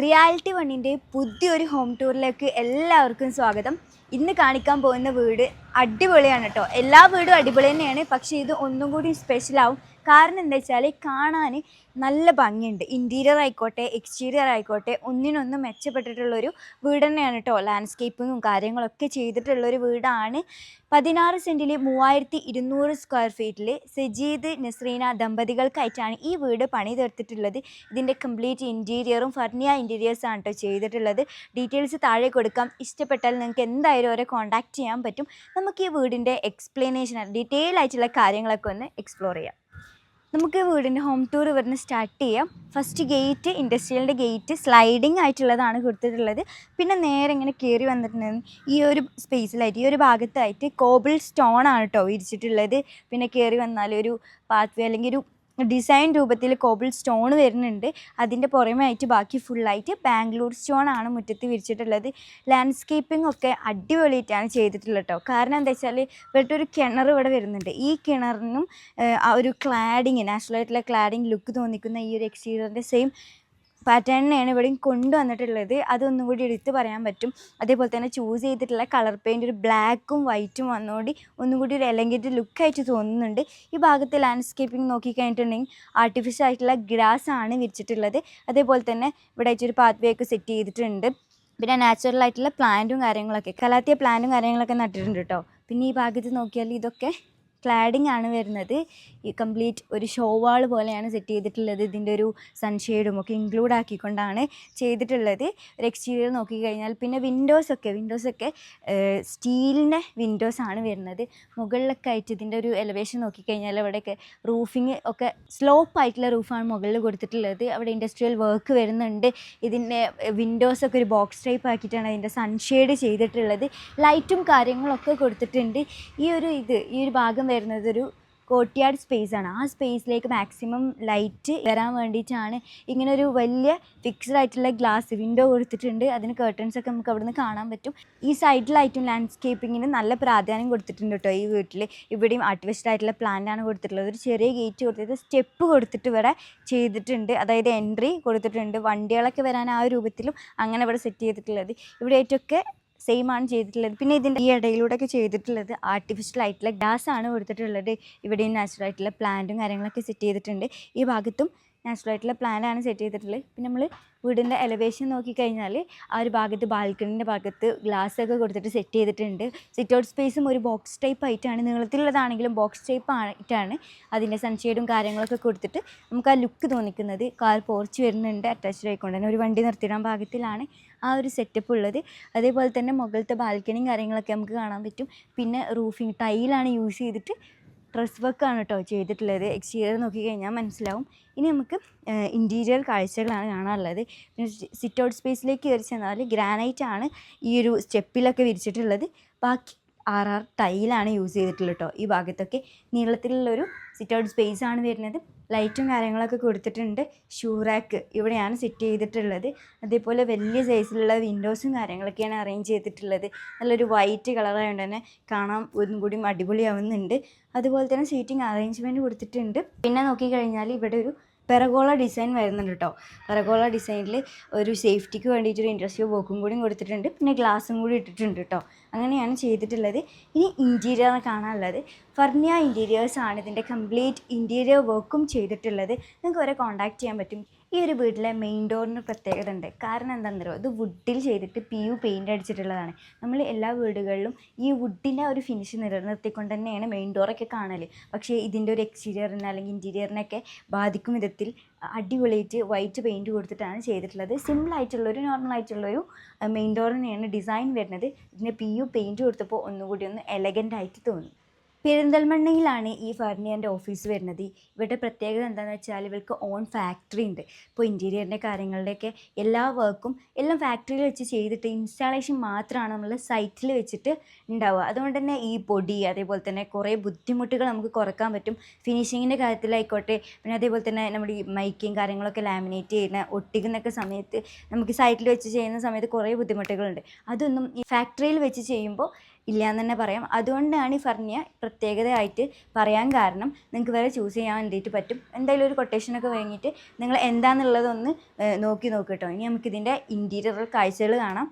Reality വണ്ണിന്റെ പുതിയൊരു home ടൂറിലേക്ക് എല്ലാവർക്കും സ്വാഗതം. ഇന്ന് കാണിക്കാൻ പോകുന്ന വീട് അടിപൊളിയാണ് കേട്ടോ എല്ലാ വീടും അടിപൊളി തന്നെയാണ്. പക്ഷേ ഇത് ഒന്നും കൂടി സ്പെഷ്യലാവും കാരണം എന്താ വെച്ചാൽ കാണാൻ നല്ല ഭംഗിയുണ്ട്. ഇന്റീരിയർ ആയിക്കോട്ടെ എക്സ്റ്റീരിയർ ആയിക്കോട്ടെ ഒന്നിനൊന്നും മെച്ചപ്പെട്ടിട്ടുള്ളൊരു വീട് തന്നെയാണ് കേട്ടോ ലാൻഡ്സ്കേപ്പിങ്ങും കാര്യങ്ങളൊക്കെ ചെയ്തിട്ടുള്ളൊരു വീടാണ്. പതിനാറ് സെന്റിൽ മൂവായിരത്തി ഇരുന്നൂറ് സ്ക്വയർ ഫീറ്റിൽ സജീദ് നസ്രീന ദമ്പതികൾക്കായിട്ടാണ് ഈ വീട് പണി തീർത്തിട്ടുള്ളത് ഇതിന്റെ കംപ്ലീറ്റ് ഇന്റീരിയറും ഫർണിയ ഇന്റീരിയേഴ്സാണ് കേട്ടോ ചെയ്തിട്ടുള്ളത്. ഡീറ്റെയിൽസ് താഴെ കൊടുക്കാം. ഇഷ്ടപ്പെട്ടാൽ നിങ്ങൾക്ക് എന്തായാലും അവരെ കോൺടാക്ട് ചെയ്യാൻ പറ്റും. നമുക്ക് ഈ വീടിന്റെ എക്സ്പ്ലനേഷൻ ഡീറ്റെയിൽ ആയിട്ടുള്ള കാര്യങ്ങളൊക്കെ ഒന്ന് എക്സ്പ്ലോർ ചെയ്യാം. നമുക്ക് വീടിന്റെ ഹോം ടൂർ ഇവിടുന്ന് സ്റ്റാർട്ട് ചെയ്യാം. ഫസ്റ്റ് ഗേറ്റ് ഇൻഡസ്ട്രിയലിന്റെ ഗേറ്റ് സ്ലൈഡിങ് ആയിട്ടുള്ളതാണ് കൊടുത്തിട്ടുള്ളത്. പിന്നെ നേരെ ഇങ്ങനെ കയറി വന്നിട്ടുണ്ടെങ്കിൽ ഈ ഒരു സ്പേസിലായിട്ട് ഈ ഒരു ഭാഗത്തായിട്ട് കോബിൾ സ്റ്റോൺ ആണ് കേട്ടോ വിരിച്ചിട്ടുള്ളത്. പിന്നെ കയറി വന്നാൽ ഒരു പാത്ത് വേ അല്ലെങ്കിൽ ഒരു ഡിസൈൻ രൂപത്തിൽ കോബിൾ സ്റ്റോൺ വരുന്നുണ്ട്. അതിന്റെ പുറമെയായിട്ട് ബാക്കി ഫുള്ളായിട്ട് ബാംഗ്ലൂർ സ്റ്റോൺ ആണ് മുറ്റത്ത് വിരിച്ചിട്ടുള്ളത്. ലാൻഡ്സ്കേപ്പിംഗ് ഒക്കെ അടിപൊളിയായിട്ടാണ് ചെയ്തിട്ടുള്ളത് കേട്ടോ കാരണം എന്താ വെച്ചാൽ ഇവിടുത്തെ ഒരു കിണർ ഇവിടെ വരുന്നുണ്ട്. ഈ കിണറിനും ആ ഒരു ക്ലാഡിങ് നാച്ചുറൽ ആയിട്ടുള്ള ക്ലാഡിങ് ലുക്ക് തോന്നിക്കുന്ന ഈ ഒരു എക്സ്റ്റീരിയറിന്റെ സെയിം പാറ്റേണിനെയാണ് ഇവിടെയും കൊണ്ടുവന്നിട്ടുള്ളത്. അതൊന്നും കൂടി എടുത്ത് പറയാൻ പറ്റും. അതേപോലെ തന്നെ ചൂസ് ചെയ്തിട്ടുള്ള കളർ പെയിന്റ് ഒരു ബ്ലാക്കും വൈറ്റും വന്നുകൊണ്ട് ഒന്നും കൂടി ഒരു എലങ്കേറ്റ് ലുക്കായിട്ട് തോന്നുന്നുണ്ട്. ഈ ഭാഗത്ത് ലാൻഡ്സ്കേപ്പിംഗ് നോക്കിക്കഴിഞ്ഞിട്ടുണ്ടെങ്കിൽ ആർട്ടിഫിഷ്യൽ ആയിട്ടുള്ള ഗ്രാസ് ആണ് വിരിച്ചിട്ടുള്ളത്. അതേപോലെ തന്നെ ഇവിടെ ഒരു പാത്ത് ഒക്കെ സെറ്റ് ചെയ്തിട്ടുണ്ട്. പിന്നെ നാച്ചുറൽ ആയിട്ടുള്ള പ്ലാന്റും കാര്യങ്ങളൊക്കെ. കലാത്തിയ പ്ലാന്റും കാര്യങ്ങളൊക്കെ നട്ടിട്ടുണ്ട് കേട്ടോ പിന്നെ ഈ ഭാഗത്ത് നോക്കിയാൽ ഇതൊക്കെ ക്ലാഡിംഗ് ആണ് വരുന്നത്. ഈ കംപ്ലീറ്റ് ഒരു ഷോ വാൾ പോലെയാണ് സെറ്റ് ചെയ്തിട്ടുള്ളത്. ഇതിന്റെ ഒരു സൺഷെയ്ഡും ഒക്കെ ഇൻക്ലൂഡ് ആക്കിക്കൊണ്ടാണ് ചെയ്തിട്ടുള്ളത്. ഒരു എക്സ്റ്റീരിയർ നോക്കിക്കഴിഞ്ഞാൽ പിന്നെ വിൻഡോസൊക്കെ വിൻഡോസൊക്കെ സ്റ്റീലിന്റെ വിൻഡോസ് ആണ് വരുന്നത്. മുകളിലൊക്കെ ആയിട്ട് ഇതിന്റെ ഒരു എലവേഷൻ നോക്കിക്കഴിഞ്ഞാൽ അവിടെയൊക്കെ റൂഫിങ് ഒക്കെ സ്ലോപ്പ് ആയിട്ടുള്ള റൂഫാണ് മുകളിൽ കൊടുത്തിട്ടുള്ളത്. അവിടെ ഇൻഡസ്ട്രിയൽ വർക്ക് വരുന്നുണ്ട്. ഇതിന്റെ വിൻഡോസൊക്കെ ഒരു ബോക്സ് ടൈപ്പ് ആക്കിയിട്ടാണ് അതിന്റെ സൺഷെയ്ഡ് ചെയ്തിട്ടുള്ളത്. ലൈറ്റും കാര്യങ്ങളൊക്കെ കൊടുത്തിട്ടുണ്ട്. ഈ ഒരു ഇത് ഈ ഒരു ഭാഗം വരുന്നത് ഒരു കോട്ടിയാട് സ്പേസ് ആണ്. ആ സ്പേസിലേക്ക് മാക്സിമം ലൈറ്റ് വരാൻ വേണ്ടിയിട്ടാണ് ഇങ്ങനെ ഒരു വലിയ ഫിക്സ്ഡ് ആയിട്ടുള്ള ഗ്ലാസ് വിൻഡോ കൊടുത്തിട്ടുണ്ട്. അതിന് കേർട്ടൻസ് ഒക്കെ നമുക്ക് അവിടുന്ന് കാണാൻ പറ്റും. ഈ സൈഡിലായിട്ടും ലാൻഡ്സ്കേപ്പിങ്ങിന് നല്ല പ്രാധാന്യം കൊടുത്തിട്ടുണ്ട് കേട്ടോ ഈ വീട്ടിൽ ഇവിടെയും ആർട്ടിഫിഷ്യൽ ആയിട്ടുള്ള പ്ലാന്റ് ആണ് കൊടുത്തിട്ടുള്ളത്. ഒരു ചെറിയ ഗേറ്റ് കൊടുത്തിട്ട് സ്റ്റെപ്പ് കൊടുത്തിട്ട് ഇവിടെ ചെയ്തിട്ടുണ്ട്. അതായത് എൻട്രി കൊടുത്തിട്ടുണ്ട്. വണ്ടികളൊക്കെ വരാൻ ആ രൂപത്തിലും അങ്ങനെ ഇവിടെ സെറ്റ് ചെയ്തിട്ടുള്ളത്. ഇവിടെ ഏറ്റൊക്കെ സെയിം ആണ് ചെയ്തിട്ടുള്ളത്. പിന്നെ ഇതിന്റെ ഈ ഇടയിലൂടെയൊക്കെ ചെയ്തിട്ടുള്ളത് ആർട്ടിഫിഷ്യൽ ആയിട്ടുള്ള ഗ്ലാസ് ആണ് കൊടുത്തിട്ടുള്ളത്. ഇവിടെയും നാച്ചുറൽ ആയിട്ടുള്ള പ്ലാന്റും കാര്യങ്ങളൊക്കെ സെറ്റ് ചെയ്തിട്ടുണ്ട്. ഈ ഭാഗത്തും നാച്ചുറൽ ആയിട്ടുള്ള പ്ലാന്റ് ആണ് സെറ്റ് ചെയ്തിട്ടുള്ളത്. പിന്നെ നമ്മൾ വീടിന്റെ എലവേഷൻ നോക്കിക്കഴിഞ്ഞാൽ ആ ഒരു ഭാഗത്ത് ബാൽക്കണിന്റെ ഭാഗത്ത് ഗ്ലാസ് ഒക്കെ കൊടുത്തിട്ട് സെറ്റ് ചെയ്തിട്ടുണ്ട്. സിറ്റ് ഔട്ട് സ്പേസും ഒരു ബോക്സ് ടൈപ്പ് ആയിട്ടാണ് നീളത്തിലുള്ളതാണെങ്കിലും ബോക്സ് ടൈപ്പ് ആയിട്ടാണ് അതിന്റെ സൺഷെയ്ഡും കാര്യങ്ങളൊക്കെ കൊടുത്തിട്ട് നമുക്ക് ആ ലുക്ക് തോന്നിക്കുന്നത്. കാർ പോർച്ച് വരുന്നുണ്ട് അറ്റാച്ച്ഡ് ആയിക്കൊണ്ട് തന്നെ ഒരു വണ്ടി നിർത്തിയിടാൻ ഭാഗത്തിലാണ് ആ ഒരു സെറ്റപ്പ് ഉള്ളത്. അതേപോലെ തന്നെ മുകളിലത്തെ ബാൽക്കണിയും കാര്യങ്ങളൊക്കെ നമുക്ക് കാണാൻ പറ്റും. പിന്നെ റൂഫിങ് ടൈലാണ് യൂസ് ചെയ്തിട്ട് ഡ്രസ് വർക്കാണ് കേട്ടോ ചെയ്തിട്ടുള്ളത്. എക്സ്റ്റീരിയർ നോക്കിക്കഴിഞ്ഞാൽ മനസ്സിലാവും. ഇനി നമുക്ക് ഇന്റീരിയർ കാഴ്ചകളാണ് കാണാനുള്ളത്. പിന്നെ സിറ്റ് ഔട്ട് സ്പേസിലേക്ക് കയറി ചെന്നാൽ ഗ്രാനൈറ്റ് ആണ് ഈ ഒരു സ്റ്റെപ്പിലൊക്കെ വിരിച്ചിട്ടുള്ളത്. ബാക്കി ആർ ആർ ടൈലാണ് യൂസ് ചെയ്തിട്ടുള്ളത് കേട്ടോ ഈ ഭാഗത്തൊക്കെ. നീളത്തിലുള്ളൊരു സിറ്റ് ഔട്ട് സ്പേസ് ആണ് വരുന്നത്. ലൈറ്റും കാര്യങ്ങളൊക്കെ കൊടുത്തിട്ടുണ്ട്. ഷൂ റാക്ക് ഇവിടെയാണ് സെറ്റ് ചെയ്തിട്ടുള്ളത്. അതേപോലെ വലിയ സൈസിലുള്ള വിൻഡോസും കാര്യങ്ങളൊക്കെയാണ് അറേഞ്ച് ചെയ്തിട്ടുള്ളത്. നല്ലൊരു വൈറ്റ് കളറായതുകൊണ്ട് തന്നെ കാണാൻ ഒന്നും കൂടി അടിപൊളിയാവുന്നുണ്ട്. അതുപോലെ തന്നെ സീറ്റിംഗ് അറേഞ്ച്മെന്റ് കൊടുത്തിട്ടുണ്ട്. പിന്നെ നോക്കിക്കഴിഞ്ഞാൽ ഇവിടെ ഒരു പെറഗോള ഡിസൈൻ വരുന്നുണ്ട് കേട്ടോ പെറഗോള ഡിസൈനിൽ ഒരു സേഫ്റ്റിക്ക് വേണ്ടിയിട്ട് ഒരു ഇൻഡസ്ട്രിയൽ ബോക്കും കൂടിയും കൊടുത്തിട്ടുണ്ട്. പിന്നെ ഗ്ലാസും കൂടി ഇട്ടിട്ടുണ്ട് കേട്ടോ അങ്ങനെയാണ് ചെയ്തിട്ടുള്ളത്. ഇനി ഇന്റീരിയർ കാണാനുള്ളത്. ഫർണിയ ഇന്റീരിയേഴ്സ് ആണ് ഇതിന്റെ കംപ്ലീറ്റ് ഇന്റീരിയർ വർക്കും ചെയ്തിട്ടുള്ളത്. നിങ്ങൾക്ക് വരെ കോൺടാക്ട് ചെയ്യാൻ പറ്റും. ഈ ഒരു വീട്ടിലെ മെയിൻ ഡോറിന് പ്രത്യേകത ഉണ്ട്. കാരണം എന്താണെന്നറിയോ? ഇത് വുഡിൽ ചെയ്തിട്ട് പി യു പെയിന്റ് അടിച്ചിട്ടുള്ളതാണ്. നമ്മൾ എല്ലാ വീടുകളിലും ഈ വുഡിന്റെ ഒരു ഫിനിഷ് നിലനിർത്തിക്കൊണ്ട് തന്നെയാണ് മെയിൻ ഡോറൊക്കെ കാണൽ പക്ഷേ ഇതിന്റെ ഒരു എക്സ്റ്റീരിയറിനെ അല്ലെങ്കിൽ ഇന്റീരിയറിനൊക്കെ ബാധിക്കും വിധത്തിൽ അടിപൊളിയായിട്ട് വൈറ്റ് പെയിന്റ് കൊടുത്തിട്ടാണ് ചെയ്തിട്ടുള്ളത്. സിമ്പിളായിട്ടുള്ളൊരു നോർമൽ ആയിട്ടുള്ളൊരു മെയിൻ ഡോറിനെയാണ് ഡിസൈൻ വരുന്നത്. ഇതിന് പി യു പെയിന്റ് കൊടുത്തപ്പോൾ ഒന്നുകൂടി ഒന്ന് എലഗന്റ് ആയിട്ട് തോന്നി. പെരിന്തൽമണ്ണയിലാണ് ഈ ഫർണിയറിന്റെ ഓഫീസ് വരുന്നത്. ഇവരുടെ പ്രത്യേകത എന്താണെന്ന് വെച്ചാൽ ഇവർക്ക് ഓൺ ഫാക്ടറി ഉണ്ട്. ഇപ്പോൾ ഇന്റീരിയറിന്റെ കാര്യങ്ങളുടെയൊക്കെ എല്ലാ വർക്കും എല്ലാം ഫാക്ടറിയിൽ വെച്ച് ചെയ്തിട്ട് ഇൻസ്റ്റാളേഷൻ മാത്രമാണ് നമ്മൾ സൈറ്റിൽ വെച്ചിട്ട് ഉണ്ടാവുക അതുകൊണ്ട് തന്നെ ഈ പൊടി അതേപോലെ തന്നെ കുറേ ബുദ്ധിമുട്ടുകൾ നമുക്ക് കുറയ്ക്കാൻ പറ്റും. ഫിനിഷിങ്ങിന്റെ കാര്യത്തിലായിക്കോട്ടെ പിന്നെ അതേപോലെ തന്നെ നമ്മുടെ ഈ മൈക്കിങ് കാര്യങ്ങളൊക്കെ ലാമിനേറ്റ് ചെയ്യുന്ന ഒട്ടിക്കുന്നൊക്കെ സമയത്ത് നമുക്ക് സൈറ്റിൽ വെച്ച് ചെയ്യുന്ന സമയത്ത് കുറേ ബുദ്ധിമുട്ടുകളുണ്ട്. അതൊന്നും ഫാക്ടറിയിൽ വെച്ച് ചെയ്യുമ്പോൾ ഇല്ല എന്ന് തന്നെ പറയാം. അതുകൊണ്ടാണ് ഈ പറഞ്ഞ പ്രത്യേകതയായിട്ട് പറയാൻ കാരണം നിങ്ങൾക്ക് വേറെ ചൂസ് ചെയ്യാൻ വേണ്ടിയിട്ട് പറ്റും. എന്തായാലും ഒരു കൊട്ടേഷനൊക്കെ വാങ്ങിയിട്ട് നിങ്ങൾ എന്താണെന്നുള്ളതൊന്ന് നോക്കി നോക്ക് കേട്ടോ. ഇനി നമുക്കിതിന്റെ ഇന്റീരിയർ കാഴ്ചകൾ കാണാം.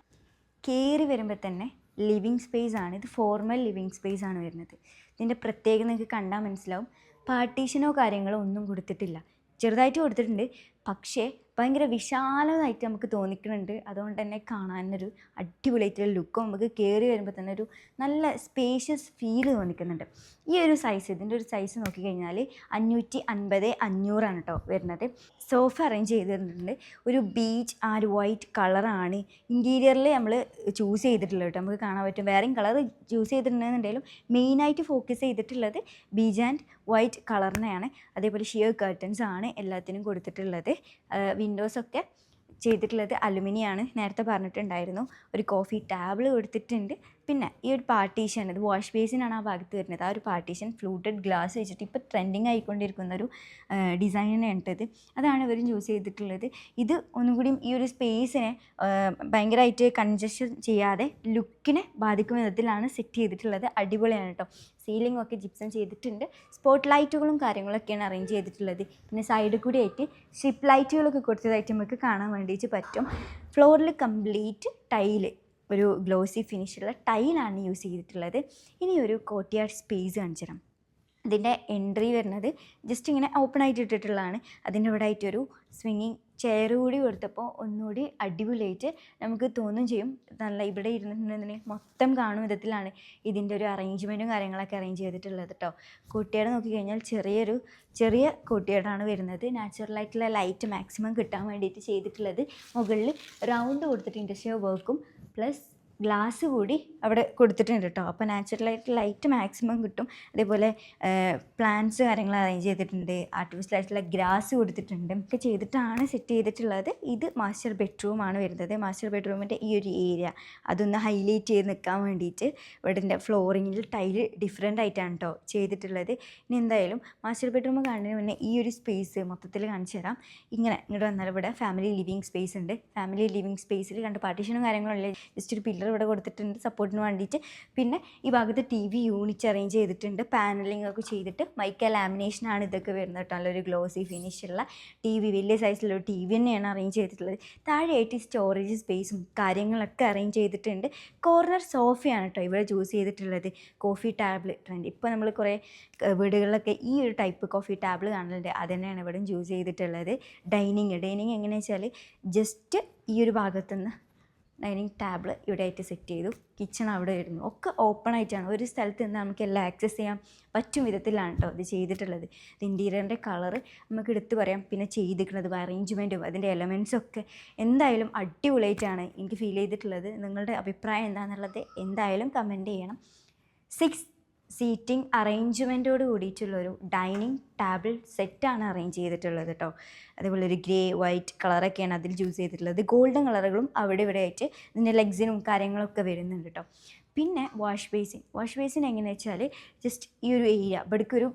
കയറി വരുമ്പോൾ തന്നെ ലിവിങ് സ്പേസ് ആണ്. ഇത് ഫോർമൽ ലിവിങ് സ്പേസ് ആണ് വരുന്നത്. ഇതിന്റെ പ്രത്യേകത നിങ്ങൾക്ക് കണ്ടാൽ മനസ്സിലാവും. പാർട്ടീഷനോ കാര്യങ്ങളോ ഒന്നും കൊടുത്തിട്ടില്ല. ചെറുതായിട്ട് കൊടുത്തിട്ടുണ്ട്. പക്ഷേ ഭയങ്കര വിശാലമായിട്ട് നമുക്ക് തോന്നിക്കുന്നുണ്ട് അതുകൊണ്ട് തന്നെ കാണാനൊരു അടിപൊളിയായിട്ടുള്ള ലുക്കും നമുക്ക് കയറി വരുമ്പോൾ തന്നെ ഒരു നല്ല സ്പേഷ്യസ് ഫീൽ തോന്നിക്കുന്നുണ്ട്. ഈ ഒരു സൈസ് ഇതിന്റെ ഒരു സൈസ് നോക്കിക്കഴിഞ്ഞാൽ അഞ്ഞൂറ്റി അൻപത് അഞ്ഞൂറാണ് കേട്ടോ വരുന്നത്. സോഫ അറേഞ്ച് ചെയ്തിട്ടുണ്ട്. ഒരു ബീച്ച് ആ ഒരു വൈറ്റ് കളറാണ് ഇന്റീരിയറിൽ നമ്മൾ ചൂസ് ചെയ്തിട്ടുള്ളത് കേട്ടോ നമുക്ക് കാണാൻ പറ്റും. വേറെയും കളർ ചൂസ് ചെയ്തിട്ടുണ്ടെന്നുണ്ടെങ്കിലും മെയിനായിട്ട് ഫോക്കസ് ചെയ്തിട്ടുള്ളത് ബീച്ച് ആൻഡ് വൈറ്റ് കളറിനെയാണ് അതേപോലെ ഷിയർ കർട്ടൻസ് ആണ് എല്ലാത്തിനും കൊടുത്തിട്ടുള്ളത്. വിൻഡോസൊക്കെ ചെയ്തിട്ടുള്ളത് അലുമിനിയാണ്. നേരത്തെ പറഞ്ഞിട്ടുണ്ടായിരുന്നു. ഒരു കോഫി ടാബിൾ കൊടുത്തിട്ടുണ്ട്. പിന്നെ ഈ ഒരു പാർട്ടീഷൻ ഇത് വാഷ് ബേസിനാണ് ആ ഭാഗത്ത് വരുന്നത്. ആ ഒരു പാർട്ടീഷൻ ഫ്ലൂട്ടഡ് ഗ്ലാസ് വെച്ചിട്ട് ഇപ്പോൾ ട്രെൻഡിങ് ആയിക്കൊണ്ടിരിക്കുന്ന ഒരു ഡിസൈനാണ് ഇത് അതാണ് ഇവരും ചൂസ് ചെയ്തിട്ടുള്ളത്. ഇത് ഒന്നുകൂടി ഈ ഒരു സ്പേസിനെ ഭയങ്കരമായിട്ട് കൺജഷൻ ചെയ്യാതെ ലുക്കിനെ ബാധിക്കുന്ന വിധത്തിലാണ് സെറ്റ് ചെയ്തിട്ടുള്ളത്. അടിപൊളിയാണ് കേട്ടോ സീലിംഗ് ഒക്കെ ജിപ്സം ചെയ്തിട്ടുണ്ട്. സ്പോട്ട് ലൈറ്റുകളും കാര്യങ്ങളൊക്കെയാണ് അറേഞ്ച് ചെയ്തിട്ടുള്ളത്. പിന്നെ സൈഡിൽ കൂടി ആയിട്ട് സ്ട്രിപ്പ് ലൈറ്റുകളൊക്കെ കൊടുത്തതായിട്ട് നമുക്ക് കാണാൻ വേണ്ടിയിട്ട് പറ്റും. ഫ്ലോറിൽ കംപ്ലീറ്റ് ടൈൽ ഒരു ഗ്ലോസി ഫിനിഷുള്ള ടൈലാണ് യൂസ് ചെയ്തിട്ടുള്ളത്. ഇനി ഒരു കോട്ടിയാർഡ് സ്പേസ് കാണിച്ചു തരാം ഇതിന്റെ എൻട്രി വരുന്നത് ജസ്റ്റ് ഇങ്ങനെ ഓപ്പൺ ആയിട്ട് ഇട്ടിട്ടുള്ളതാണ്. അതിന്റെ ഇവിടെ ആയിട്ടൊരു സ്വിങ്ങിങ് ചെയർ കൂടി കൊടുത്തപ്പോൾ ഒന്നുകൂടി അടിപൊളിയായിട്ട് നമുക്ക് തോന്നും ചെയ്യും. നല്ല ഇവിടെ ഇരുന്നിട്ടുണ്ടെന്നുണ്ടെങ്കിൽ മൊത്തം കാണും വിധത്തിലാണ് ഇതിന്റെ ഒരു അറേഞ്ച്മെന്റും കാര്യങ്ങളൊക്കെ അറേഞ്ച് ചെയ്തിട്ടുള്ളത് കേട്ടോ കൂട്ടിയാട് നോക്കിക്കഴിഞ്ഞാൽ ചെറിയൊരു ചെറിയ കൂട്ടിയാടാണ് വരുന്നത്. നാച്ചുറലായിട്ടുള്ള ലൈറ്റ് മാക്സിമം കിട്ടാൻ വേണ്ടിയിട്ട് ചെയ്തിട്ടുള്ളത്. മുകളിൽ റൗണ്ട് കൊടുത്തിട്ട് ഇൻഡസ്ട്രിയൽ വർക്കും പ്ലസ് ഗ്ലാസ് കൂടി അവിടെ കൊടുത്തിട്ടുണ്ട് കേട്ടോ അപ്പോൾ നാച്ചുറലായിട്ട് ലൈറ്റ് മാക്സിമം കിട്ടും. അതേപോലെ പ്ലാന്റ്സ് കാര്യങ്ങൾ അറേഞ്ച് ചെയ്തിട്ടുണ്ട്. ആർട്ടിഫിഷ്യൽ ആയിട്ടുള്ള ഗ്രാസ് കൊടുത്തിട്ടുണ്ട്. ഒക്കെ ചെയ്തിട്ടാണ് സെറ്റ് ചെയ്തിട്ടുള്ളത്. ഇത് മാസ്റ്റർ ബെഡ്റൂമാണ് വരുന്നത്. മാസ്റ്റർ ബെഡ്റൂമിന്റെ ഈ ഒരു ഏരിയ അതൊന്ന് ഹൈലൈറ്റ് ചെയ്ത് നിൽക്കാൻ വേണ്ടിയിട്ട് ഇവിടെ ഫ്ലോറിങ്ങിൽ ടൈൽ ഡിഫറെന്റ് ആയിട്ടാണ് കേട്ടോ ചെയ്തിട്ടുള്ളത്. ഇനി എന്തായാലും മാസ്റ്റർ ബെഡ്റൂം കാണുന്നതിന് മുന്നേ ഈ ഒരു സ്പേസ് മൊത്തത്തിൽ കാണിച്ചു തരാം. ഇങ്ങനെ ഇങ്ങോട്ട് വന്നാൽ ഇവിടെ ഫാമിലി ലിവിങ് സ്പേസ് ഉണ്ട്. ഫാമിലി ലിവിങ് സ്പേസിൽ കണ്ട് പാർട്ടീഷനും കാര്യങ്ങളും ഉള്ളത് ജസ്റ്റ് ഒരു പില്ലർ ഇവിടെ കൊടുത്തിട്ടുണ്ട് സപ്പോർട്ടിന് വേണ്ടിയിട്ട്. പിന്നെ ഈ ഭാഗത്ത് ടി വി യൂണിറ്റ് അറേഞ്ച് ചെയ്തിട്ടുണ്ട്. പാനലിംഗ് ഒക്കെ ചെയ്തിട്ട് മൈക്ക ലാമിനേഷനാണ് ഇതൊക്കെ വരുന്നത് കേട്ടോ. നല്ലൊരു ഗ്ലോസി ഫിനിഷുള്ള ടി വി വലിയ സൈസിലുള്ള ടി വി തന്നെയാണ് അറേഞ്ച് ചെയ്തിട്ടുള്ളത്. താഴെയായിട്ട് സ്റ്റോറേജ് സ്പേസും കാര്യങ്ങളൊക്കെ അറേഞ്ച് ചെയ്തിട്ടുണ്ട്. കോർണർ സോഫയാണ് കേട്ടോ ഇവിടെ ചൂസ് ചെയ്തിട്ടുള്ളത്. കോഫി ടാബിൾ ട്രെൻഡ് ഇപ്പോൾ നമ്മൾ കുറേ വീടുകളിലൊക്കെ ഈ ഒരു ടൈപ്പ് കോഫി ടാബ്ല് കാണലുണ്ട്. അത് തന്നെയാണ് ഇവിടെ ചൂസ് ചെയ്തിട്ടുള്ളത്. ഡൈനിങ് ഡൈനിങ് എങ്ങനെയാണെന്ന് വെച്ചാൽ ജസ്റ്റ് ഈ ഒരു ഭാഗത്തുനിന്ന് ഡൈനിങ് ടേബിൾ ഇവിടെ ആയിട്ട് സെറ്റ് ചെയ്തു. കിച്ചൺ അവിടെ ഇരുന്നു ഒക്കെ ഓപ്പൺ ആയിട്ടാണ്. ഒരു സ്ഥലത്ത് നിന്ന് നമുക്ക് എല്ലാം ആക്സസ് ചെയ്യാൻ പറ്റും വിധത്തിലാണ് കേട്ടോ ഇത് ചെയ്തിട്ടുള്ളത്. ഇത് ഇന്റീരിയറിന്റെ കളർ നമുക്ക് എടുത്തു പറയാം. പിന്നെ ചെയ്തിരിക്കുന്നത് അറേഞ്ച്മെന്റും അതിന്റെ എലമെൻസൊക്കെ എന്തായാലും അടിപൊളിയായിട്ടാണ് എനിക്ക് ഫീൽ ചെയ്തിട്ടുള്ളത്. നിങ്ങളുടെ അഭിപ്രായം എന്താണെന്നുള്ളത് എന്തായാലും കമന്റ് ചെയ്യണം. സിക്സ് സീറ്റിംഗ് അറേഞ്ച്മെന്റോട് കൂടിയിട്ടുള്ളൊരു ഡൈനിങ് ടേബിൾ സെറ്റാണ് അറേഞ്ച് ചെയ്തിട്ടുള്ളത് കേട്ടോ അതേപോലെ ഒരു ഗ്രേ വൈറ്റ് കളറൊക്കെയാണ് അതിൽ ചൂസ് ചെയ്തിട്ടുള്ളത്. ഗോൾഡൻ കളറുകളും അവിടെ ഇവിടെ ആയിട്ട് ഇതിന്റെ ലെഗ്സിനും കാര്യങ്ങളൊക്കെ വരുന്നുണ്ട് കേട്ടോ പിന്നെ വാഷ് ബേസിൻ വാഷ് ബേസിൻ എങ്ങനെയാണെന്ന് വെച്ചാൽ ജസ്റ്റ് ഈ ഒരു ഏരിയ ഇവിടേക്കൊരു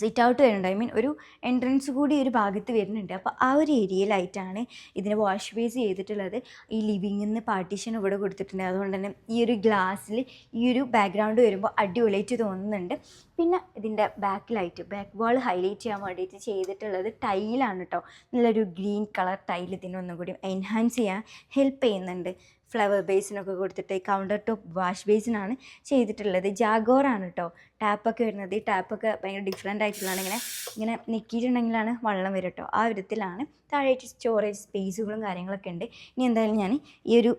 സിറ്റ് ഔട്ട് വരുന്നുണ്ട്. ഐ മീൻ ഒരു എൻട്രൻസ് കൂടി ഒരു ഭാഗത്ത് വരുന്നുണ്ട്. അപ്പോൾ ആ ഒരു ഏരിയയിലായിട്ടാണ് ഇതിനെ വാഷ് ബേസ് ചെയ്തിട്ടുള്ളത്. ഈ ലിവിങ്ങിൽ നിന്ന് പാർട്ടീഷൻ ഇവിടെ കൊടുത്തിട്ടുണ്ട്. അതുകൊണ്ട് തന്നെ ഈ ഒരു ഗ്ലാസ്സിൽ ഈ ഒരു ബാക്ക്ഗ്രൗണ്ട് വരുമ്പോൾ അടിപൊളിയായിട്ട് തോന്നുന്നുണ്ട്. പിന്നെ ഇതിന്റെ ബാക്കിലായിട്ട് ബാക്ക് വാൾ ഹൈലൈറ്റ് ചെയ്യാൻ വേണ്ടിയിട്ട് ചെയ്തിട്ടുള്ളത് ടൈലാണ് കേട്ടോ നല്ലൊരു ഗ്രീൻ കളർ ടൈൽ ഇതിനൊന്നും കൂടി എൻഹാൻസ് ചെയ്യാൻ ഹെൽപ്പ് ചെയ്യുന്നുണ്ട്. ഫ്ലവർ ബേസിനൊക്കെ കൊടുത്തിട്ട് കൗണ്ടർ ടോപ്പ് വാഷ് ബേസിനാണ് ചെയ്തിട്ടുള്ളത്. ജാഗോറാണ് കേട്ടോ ടാപ്പൊക്കെ വരുന്നത്. ഈ ടാപ്പൊക്കെ ഭയങ്കര ഡിഫറെന്റ് ആയിട്ടുള്ളതാണ്. ഇങ്ങനെ ഇങ്ങനെ നിൽക്കിയിട്ടുണ്ടെങ്കിലാണ് വെള്ളം വരും കേട്ടോ ആ വിധത്തിലാണ് താഴെ സ്റ്റോറേജ് സ്പേസുകളും കാര്യങ്ങളൊക്കെ ഉണ്ട്. ഇനി എന്തായാലും ഞാൻ ഈ ഒരു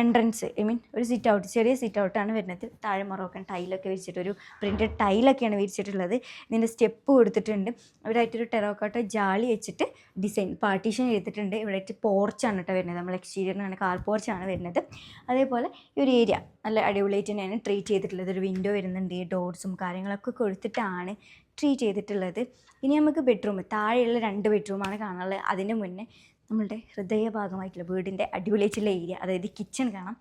എൻട്രൻസ് ഐ മീൻ ഒരു സിറ്റ് ഔട്ട് ചെറിയ സിറ്റ് ഔട്ടാണ് വരുന്നത്. താഴെ മൊറോക്കൻ ടൈലൊക്കെ വിരിച്ചിട്ട് ഒരു പ്രിന്റഡ് ടൈലൊക്കെയാണ് വിരിച്ചിട്ടുള്ളത്. ഇതിന്റെ സ്റ്റെപ്പ് കൊടുത്തിട്ടുണ്ട്. ഇവിടെ ആയിട്ടൊരു ടെറോക്കോട്ട ജാളി വെച്ചിട്ട് ഡിസൈൻ പാർട്ടീഷൻ ചെയ്തിട്ടുണ്ട്. ഇവിടെ ആയിട്ട് പോർച്ചാണ് കേട്ടോ വരുന്നത്. നമ്മൾ എക്സ്റ്റീരിയറിനാണ് കാർ പോർച്ചാണ് വരുന്നത്. അതേപോലെ ഈ ഒരു ഏരിയ നല്ല അടിപൊളിയായിട്ട് തന്നെയാണ് ട്രീറ്റ് ചെയ്തിട്ടുള്ളത്. ഒരു വിൻഡോ വരുന്നുണ്ട് ഡോർസും കാര്യങ്ങളൊക്കെ കൊടുത്തിട്ടാണ് ട്രീറ്റ് ചെയ്തിട്ടുള്ളത്. ഇനി നമുക്ക് ബെഡ്റൂം താഴെയുള്ള രണ്ട് ബെഡ്റൂമാണ് കാണാനുള്ളത്. അതിന് മുന്നേ നമ്മളുടെ ഹൃദയഭാഗമായിട്ടുള്ള വീടിന്റെ അടിപൊളിയായിട്ടുള്ള ഏരിയ അതായത് കിച്ചൺ കാണാം.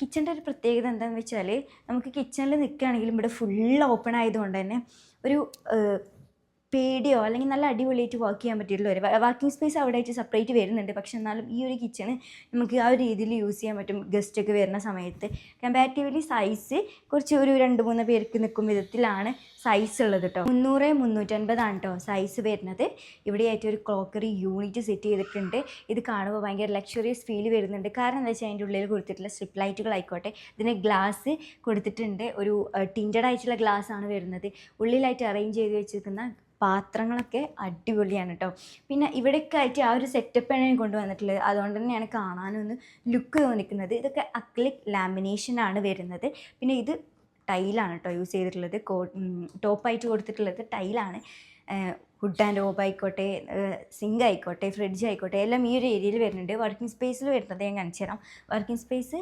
കിച്ചന്റെ ഒരു പ്രത്യേകത എന്താണെന്ന് വെച്ചാൽ നമുക്ക് കിച്ചണിൽ നിൽക്കുകയാണെങ്കിലും ഇവിടെ ഫുൾ ഓപ്പൺ ആയതുകൊണ്ട് തന്നെ ഒരു പേടിയോ അല്ലെങ്കിൽ നല്ല അടിപൊളിയായിട്ട് വർക്ക് ചെയ്യാൻ പറ്റിയിട്ടുള്ള ഒരു വർക്കിംഗ് സ്പേസ് അവിടെ ആയിട്ട് സെപ്പറേറ്റ് വരുന്നുണ്ട്. പക്ഷെ എന്നാലും ഈ ഒരു കിച്ചണ് നമുക്ക് ആ ഒരു രീതിയിൽ യൂസ് ചെയ്യാൻ പറ്റും. ഗസ്റ്റൊക്കെ വരുന്ന സമയത്ത്. കമ്പാരിറ്റീവ്ലി സൈസ് കുറച്ച് ഒരു രണ്ട് മൂന്ന് പേർക്ക് നിൽക്കും വിധത്തിലാണ് സൈസ് ഉള്ളത് കേട്ടോ മുന്നൂറ് മുന്നൂറ്റൻപതാണ് കേട്ടോ സൈസ് വരുന്നത്. ഇവിടെയായിട്ട് ഒരു ക്ലോക്കറി യൂണിറ്റ് സെറ്റ് ചെയ്തിട്ടുണ്ട്. ഇത് കാണുമ്പോൾ ഭയങ്കര ലക്ഷറിയസ് ഫീൽ വരുന്നുണ്ട്. കാരണം എന്താ വെച്ചാൽ അതിന്റെ ഉള്ളിൽ കൊടുത്തിട്ടുള്ള സ്ട്രിപ്പ് ലൈറ്റുകളായിക്കോട്ടെ ഇതിന് ഗ്ലാസ് കൊടുത്തിട്ടുണ്ട്. ഒരു ടിന്റഡ് ആയിട്ടുള്ള ഗ്ലാസ് ആണ് വരുന്നത്. ഉള്ളിലായിട്ട് അറേഞ്ച് ചെയ്ത് വെച്ചിരിക്കുന്ന പാത്രങ്ങളൊക്കെ അടിപൊളിയാണ് കേട്ടോ പിന്നെ ഇവിടെയൊക്കെ ആയിട്ട് ആ ഒരു സെറ്റപ്പാണ് ഞാൻ കൊണ്ടുവന്നിട്ടുള്ളത്. അതുകൊണ്ട് തന്നെയാണ് കാണാനൊന്ന് ലുക്ക് തോന്നിക്കുന്നത് ഇതൊക്കെ അക്ലിക് ലാമിനേഷൻ ആണ് വരുന്നത്. പിന്നെ ഇത് ടൈലാണ് കേട്ടോ യൂസ് ചെയ്തിട്ടുള്ളത്. കോ ടോപ്പായിട്ട് കൊടുത്തിട്ടുള്ളത് ടൈലാണ് ഹുഡ് ആൻഡ് ഓബ് ആയിക്കോട്ടെ സിങ്ക് ആയിക്കോട്ടെ ഫ്രിഡ്ജ് ആയിക്കോട്ടെ എല്ലാം ഈ ഒരു ഏരിയയിൽ വരുന്നുണ്ട്. വർക്കിംഗ് സ്പേസിൽ വരുന്നത് ഞാൻ കാണിച്ചു തരാം വർക്കിംഗ് സ്പേസ്